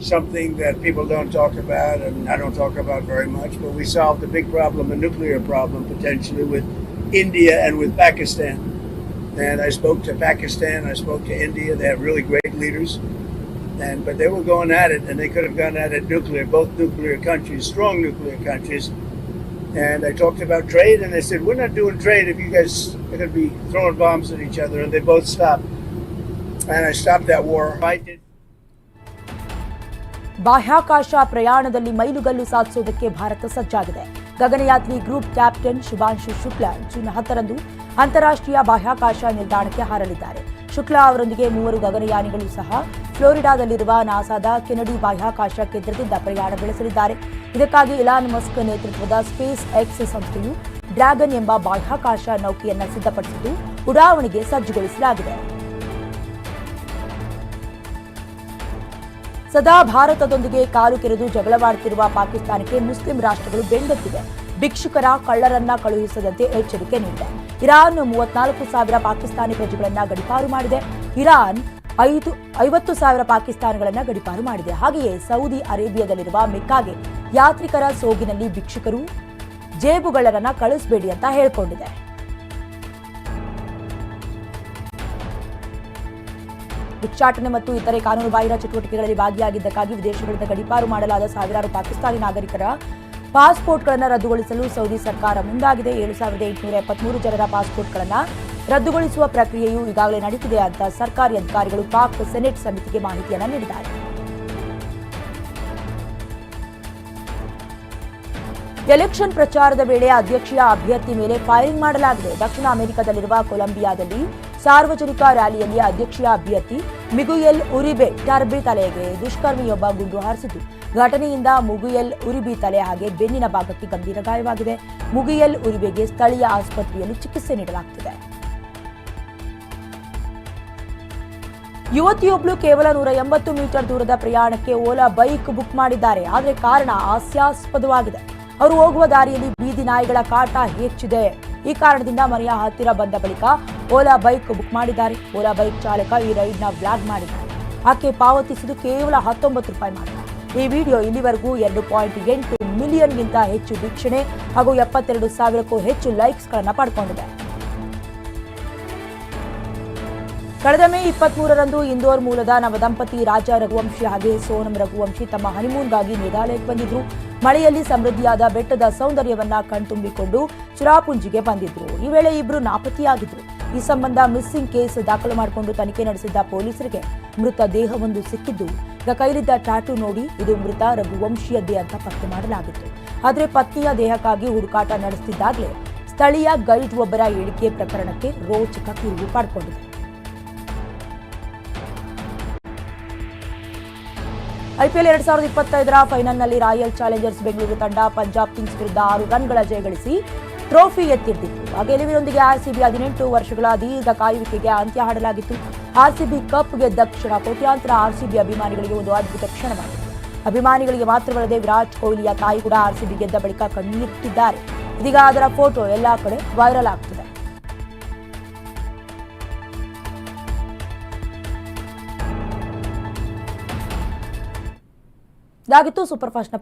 Something that people don't talk about and I don't talk about very much, but we solved a big problem, a nuclear problem potentially with India and with Pakistan. And I spoke to Pakistan, I spoke to India, they have really great leaders. And but they were going at it and they could have gone at it nuclear, both nuclear countries, strong nuclear countries. And I talked about trade and they said, We're not doing trade if you guys are gonna be throwing bombs at each other and they both stopped. And I stopped that war. I did ಬಾಹ್ಯಾಕಾಶ ಪ್ರಯಾಣದಲ್ಲಿ ಮೈಲುಗಲ್ಲು ಸಾಧಿಸುವುದಕ್ಕೆ ಭಾರತ ಸಜ್ಜಾಗಿದೆ. ಗಗನಯಾತ್ರಿ group captain Shubhanshu Shukla June ಹತ್ತರಂದು ಅಂತಾರಾಷ್ಟ್ರೀಯ ಬಾಹ್ಯಾಕಾಶ ನಿಲ್ದಾಣಕ್ಕೆ ಹಾರಲಿದ್ದಾರೆ. ಶುಕ್ಲಾ ಅವರೊಂದಿಗೆ ಮೂವರು ಗಗನಯಾನಿಗಳು ಸಹ ಫ್ಲೋರಿಡಾದಲ್ಲಿರುವ ನಾಸಾದ ಕೆನಡಿ ಬಾಹ್ಯಾಕಾಶ ಕೇಂದ್ರದಿಂದ ಪ್ರಯಾಣ ಬೆಳೆಸಲಿದ್ದಾರೆ. ಇದಕ್ಕಾಗಿ ಇಲಾನ್ ಮಸ್ಕ್ ನೇತೃತ್ವದ ಸ್ಪೇಸ್ ಎಕ್ಸ್ ಸಂಸ್ಥೆಯು ಡ್ರ್ಯಾಗನ್ ಎಂಬ ಬಾಹ್ಯಾಕಾಶ ನೌಕೆಯನ್ನು ಸಿದ್ಧಪಡಿಸಿದ್ದು, ಉಡಾವಣೆಗೆ ಸಜ್ಜುಗೊಳಿಸಲಾಗಿದೆ. ಸದಾ ಭಾರತದೊಂದಿಗೆ ಕಾಲು ಕೆರೆದು ಜಗಳವಾಡುತ್ತಿರುವ ಪಾಕಿಸ್ತಾನಕ್ಕೆ ಮುಸ್ಲಿಂ ರಾಷ್ಟ್ರಗಳು ಬೆಂಡೆತ್ತಿವೆ ಭಿಕ್ಷುಕರ ಕಳ್ಳರನ್ನ ಕಳುಹಿಸದಂತೆ ಎಚ್ಚರಿಕೆ ನೀಡಿದೆ. ಇರಾನ್ ಮೂವತ್ನಾಲ್ಕು ಸಾವಿರ ಪಾಕಿಸ್ತಾನಿ ಪ್ರಜೆಗಳನ್ನ ಗಡಿಪಾರು ಮಾಡಿದೆ. ಇರಾನ್ ಐದು, ಐವತ್ತು ಸಾವಿರ ಪಾಕಿಸ್ತಾನಗಳನ್ನ ಗಡಿಪಾರು ಮಾಡಿದೆ. ಹಾಗೆಯೇ ಸೌದಿ ಅರೇಬಿಯಾದಲ್ಲಿರುವ ಮೆಕ್ಕಾಗೆ ಯಾತ್ರಿಕರ ಸೋಗಿನಲ್ಲಿ ಭಿಕ್ಷುಕರು ಜೇಬುಗಳನ್ನ ಕಳಿಸಬೇಡಿ ಅಂತ ಹೇಳ್ಕೊಂಡಿದೆ ಭಿಕ್ಷಾಟನೆ ಮತ್ತು ಇತರೆ ಕಾನೂನುಬಾಹಿರ ಚಟುವಟಿಕೆಗಳಲ್ಲಿ ಭಾಗಿಯಾಗಿದ್ದಕ್ಕಾಗಿ ವಿದೇಶಗಳಿಂದ ಗಡಿಪಾರು ಮಾಡಲಾದ ಸಾವಿರಾರು ಪಾಕಿಸ್ತಾನಿ ನಾಗರಿಕರ ಪಾಸ್ಪೋರ್ಟ್ಗಳನ್ನು ರದ್ದುಗೊಳಿಸಲು ಸೌದಿ ಸರ್ಕಾರ ಮುಂದಾಗಿದೆ. ಏಳು ಸಾವಿರದ ಎಂಟುನೂರ ಎಪ್ಪತ್ಮೂರು ಜನರ ಪಾಸ್ಪೋರ್ಟ್ಗಳನ್ನು ರದ್ದುಗೊಳಿಸುವ ಪ್ರಕ್ರಿಯೆಯು ಈಗಾಗಲೇ ನಡೆಯುತ್ತಿದೆ ಅಂತ ಸರ್ಕಾರಿ ಅಧಿಕಾರಿಗಳು ಪಾಕ್ ಸೆನೆಟ್ ಸಮಿತಿಗೆ ಮಾಹಿತಿಯನ್ನು ನೀಡಿದ್ದಾರೆ. ಎಲೆಕ್ಷನ್ ಪ್ರಚಾರದ ವೇಳೆ ಅಧ್ಯಕ್ಷೀಯ ಅಭ್ಯರ್ಥಿ ಮೇಲೆ ಫೈರಿಂಗ್ ಮಾಡಲಾಗಿದೆ. ದಕ್ಷಿಣ ಅಮೆರಿಕದಲ್ಲಿರುವ ಕೊಲಂಬಿಯಾದಲ್ಲಿ ಸಾರ್ವಜನಿಕ ರ್ಯಾಲಿಯಲ್ಲಿ ಅಧ್ಯಕ್ಷೀಯ ಅಭ್ಯರ್ಥಿ ಮಿಗುಯೆಲ್ ಉರಿಬೆ ಟರ್ಬಿ ತಲೆಗೆ ದುಷ್ಕರ್ಮಿಯೊಬ್ಬ ಗುಂಡು ಹಾರಿಸಿತು ಘಟನೆಯಿಂದ ಮುಗುಯೆಲ್ ಉರಿಬಿ ತಲೆ ಹಾಗೆ ಬೆನ್ನಿನ ಭಾಗಕ್ಕೆ ಗಂಭೀರ ಗಾಯವಾಗಿದೆ. ಮುಗಿಯಲ್ ಉರಿಬೆಗೆ ಸ್ಥಳೀಯ ಆಸ್ಪತ್ರೆಯಲ್ಲಿ ಚಿಕಿತ್ಸೆ ನೀಡಲಾಗುತ್ತಿದೆ ಯುವತಿಯೊಬ್ಬಳು ಕೇವಲ ನೂರ ಎಂಬತ್ತು ಮೀಟರ್ ದೂರದ ಪ್ರಯಾಣಕ್ಕೆ ಓಲಾ ಬೈಕ್ ಬುಕ್ ಮಾಡಿದ್ದಾರೆ. ಆದರೆ ಕಾರಣ ಹಾಸ್ಯಾಸ್ಪದವಾಗಿದೆ. ಅವರು ಹೋಗುವ ದಾರಿಯಲ್ಲಿ ಬೀದಿ ನಾಯಿಗಳ ಕಾಟ ಹೆಚ್ಚಿದೆ. ಈ ಕಾರಣದಿಂದ ಮನೆಯ ಹತ್ತಿರ ಬಂದ ಬಳಿಕ ಓಲಾ ಬೈಕ್ ಬುಕ್ ಮಾಡಿದ್ದಾರೆ. ಓಲಾ ಬೈಕ್ ಚಾಲಕ ಈ ರೈಡ್ನ ಬ್ಲಾಗ್ ಮಾಡಿದ್ದಾರೆ ಆಕೆ ಪಾವತಿಸಿದ್ದು ಕೇವಲ ಹತ್ತೊಂಬತ್ತು ರೂಪಾಯಿ ಮಾತ್ರ. ಈ ವಿಡಿಯೋ ಇಲ್ಲಿವರೆಗೂ ಎರಡು ಪಾಯಿಂಟ್ ಎಂಟು ಮಿಲಿಯನ್ಗಿಂತ ಹೆಚ್ಚು ವೀಕ್ಷಣೆ ಹಾಗೂ ಎಪ್ಪತ್ತೆರಡು ಸಾವಿರಕ್ಕೂ ಹೆಚ್ಚು ಲೈಕ್ಸ್ಗಳನ್ನು ಪಡ್ಕೊಂಡಿದೆ. ಕಳೆದ ಮೇ ಇಪ್ಪತ್ಮೂರರಂದು ಇಂದೋರ್ ಮೂಲದ ನವದಂಪತಿ ರಾಜ ರಘುವಂಶಿ ಹಾಗೆ ಸೋನಂ ರಘುವಂಶಿ ತಮ್ಮ ಹನಿಮೂನ್ಗಾಗಿ ಮೇಘಾಲಯಕ್ಕೆ ಬಂದಿದ್ರು. ಮಳೆಯಲ್ಲಿ ಸಮೃದ್ಧಿಯಾದ ಬೆಟ್ಟದ ಸೌಂದರ್ಯವನ್ನ ಕಣ್ತುಂಬಿಕೊಂಡು ಚಿರಾಪುಂಜಿಗೆ ಬಂದಿದ್ರು. ಈ ವೇಳೆ ಇಬ್ಬರು ನಾಪತ್ತೆಯಾಗಿದ್ರು. ಈ ಸಂಬಂಧ ಮಿಸ್ಸಿಂಗ್ ಕೇಸ್ ದಾಖಲು ಮಾಡಿಕೊಂಡು ತನಿಖೆ ನಡೆಸಿದ್ದ ಪೊಲೀಸರಿಗೆ ಮೃತ ದೇಹವೊಂದು ಸಿಕ್ಕಿದ್ದು. ಈಗ ಕೈಲಿದ್ದ ಟ್ಯಾಟೂ ನೋಡಿ ಇದು ಮೃತ ರಘುವಂಶಿಯದ್ದೇ ಅಂತ ಪತ್ತೆ ಮಾಡಲಾಗಿತ್ತು. ಆದರೆ ಪತ್ನಿಯ ದೇಹಕ್ಕಾಗಿ ಹುಡುಕಾಟ ನಡೆಸುತ್ತಿದ್ದಾಗಲೇ ಸ್ಥಳೀಯ ಗೈಡ್ ಒಬ್ಬರ ಹೇಳಿಕೆ ಪ್ರಕರಣಕ್ಕೆ ರೋಚಕ ತಿರುವು ಪಡ್ಕೊಂಡಿದೆ. ಐಪಿಎಲ್ ಎರಡ್ ಸಾವಿರದ ಇಪ್ಪತ್ತೈದರ ಫೈನಲ್ನಲ್ಲಿ ರಾಯಲ್ ಚಾಲೆಂಜರ್ಸ್ ಬೆಂಗಳೂರು ತಂಡ ಪಂಜಾಬ್ ಕಿಂಗ್ಸ್ ವಿರುದ್ಧ ಆರು ರನ್ಗಳ ಜಯ ಗಳಿಸಿ ಟ್ರೋಫಿ ಎತ್ತಿಡ್ತಿತ್ತು ಆ ಗೆಲುವಿನೊಂದಿಗೆ ಆರ್ಸಿಬಿ ಹದಿನೆಂಟು ವರ್ಷಗಳ ದೀರ್ಘ ಕಾಯುವಿಕೆಗೆ ಅಂತ್ಯ ಹಾಡಲಾಗಿತ್ತು. ಆರ್ಸಿಬಿ ಕಪ್ ಗೆದ್ದ ಕೋಟ್ಯಾಂತರ ಆರ್ಸಿಬಿ ಅಭಿಮಾನಿಗಳಿಗೆ ಒಂದು ಅದ್ಭುತ ಕ್ಷಣವಾಗಿದೆ. ಅಭಿಮಾನಿಗಳಿಗೆ ಮಾತ್ರವಲ್ಲದೆ ವಿರಾಟ್ ಕೊಹ್ಲಿಯ ತಾಯಿ ಕೂಡ ಆರ್ಸಿಬಿ ಗೆದ್ದ ಬಳಿಕ ಕಣ್ಣಿಟ್ಟಿದ್ದಾರೆ ಇದೀಗ ಅದರ ಫೋಟೋ ಎಲ್ಲಾ ಕಡೆ ವೈರಲ್ ಆಗ್ತಿದೆ. దాగితూ సూపర్ ఫాస్ట్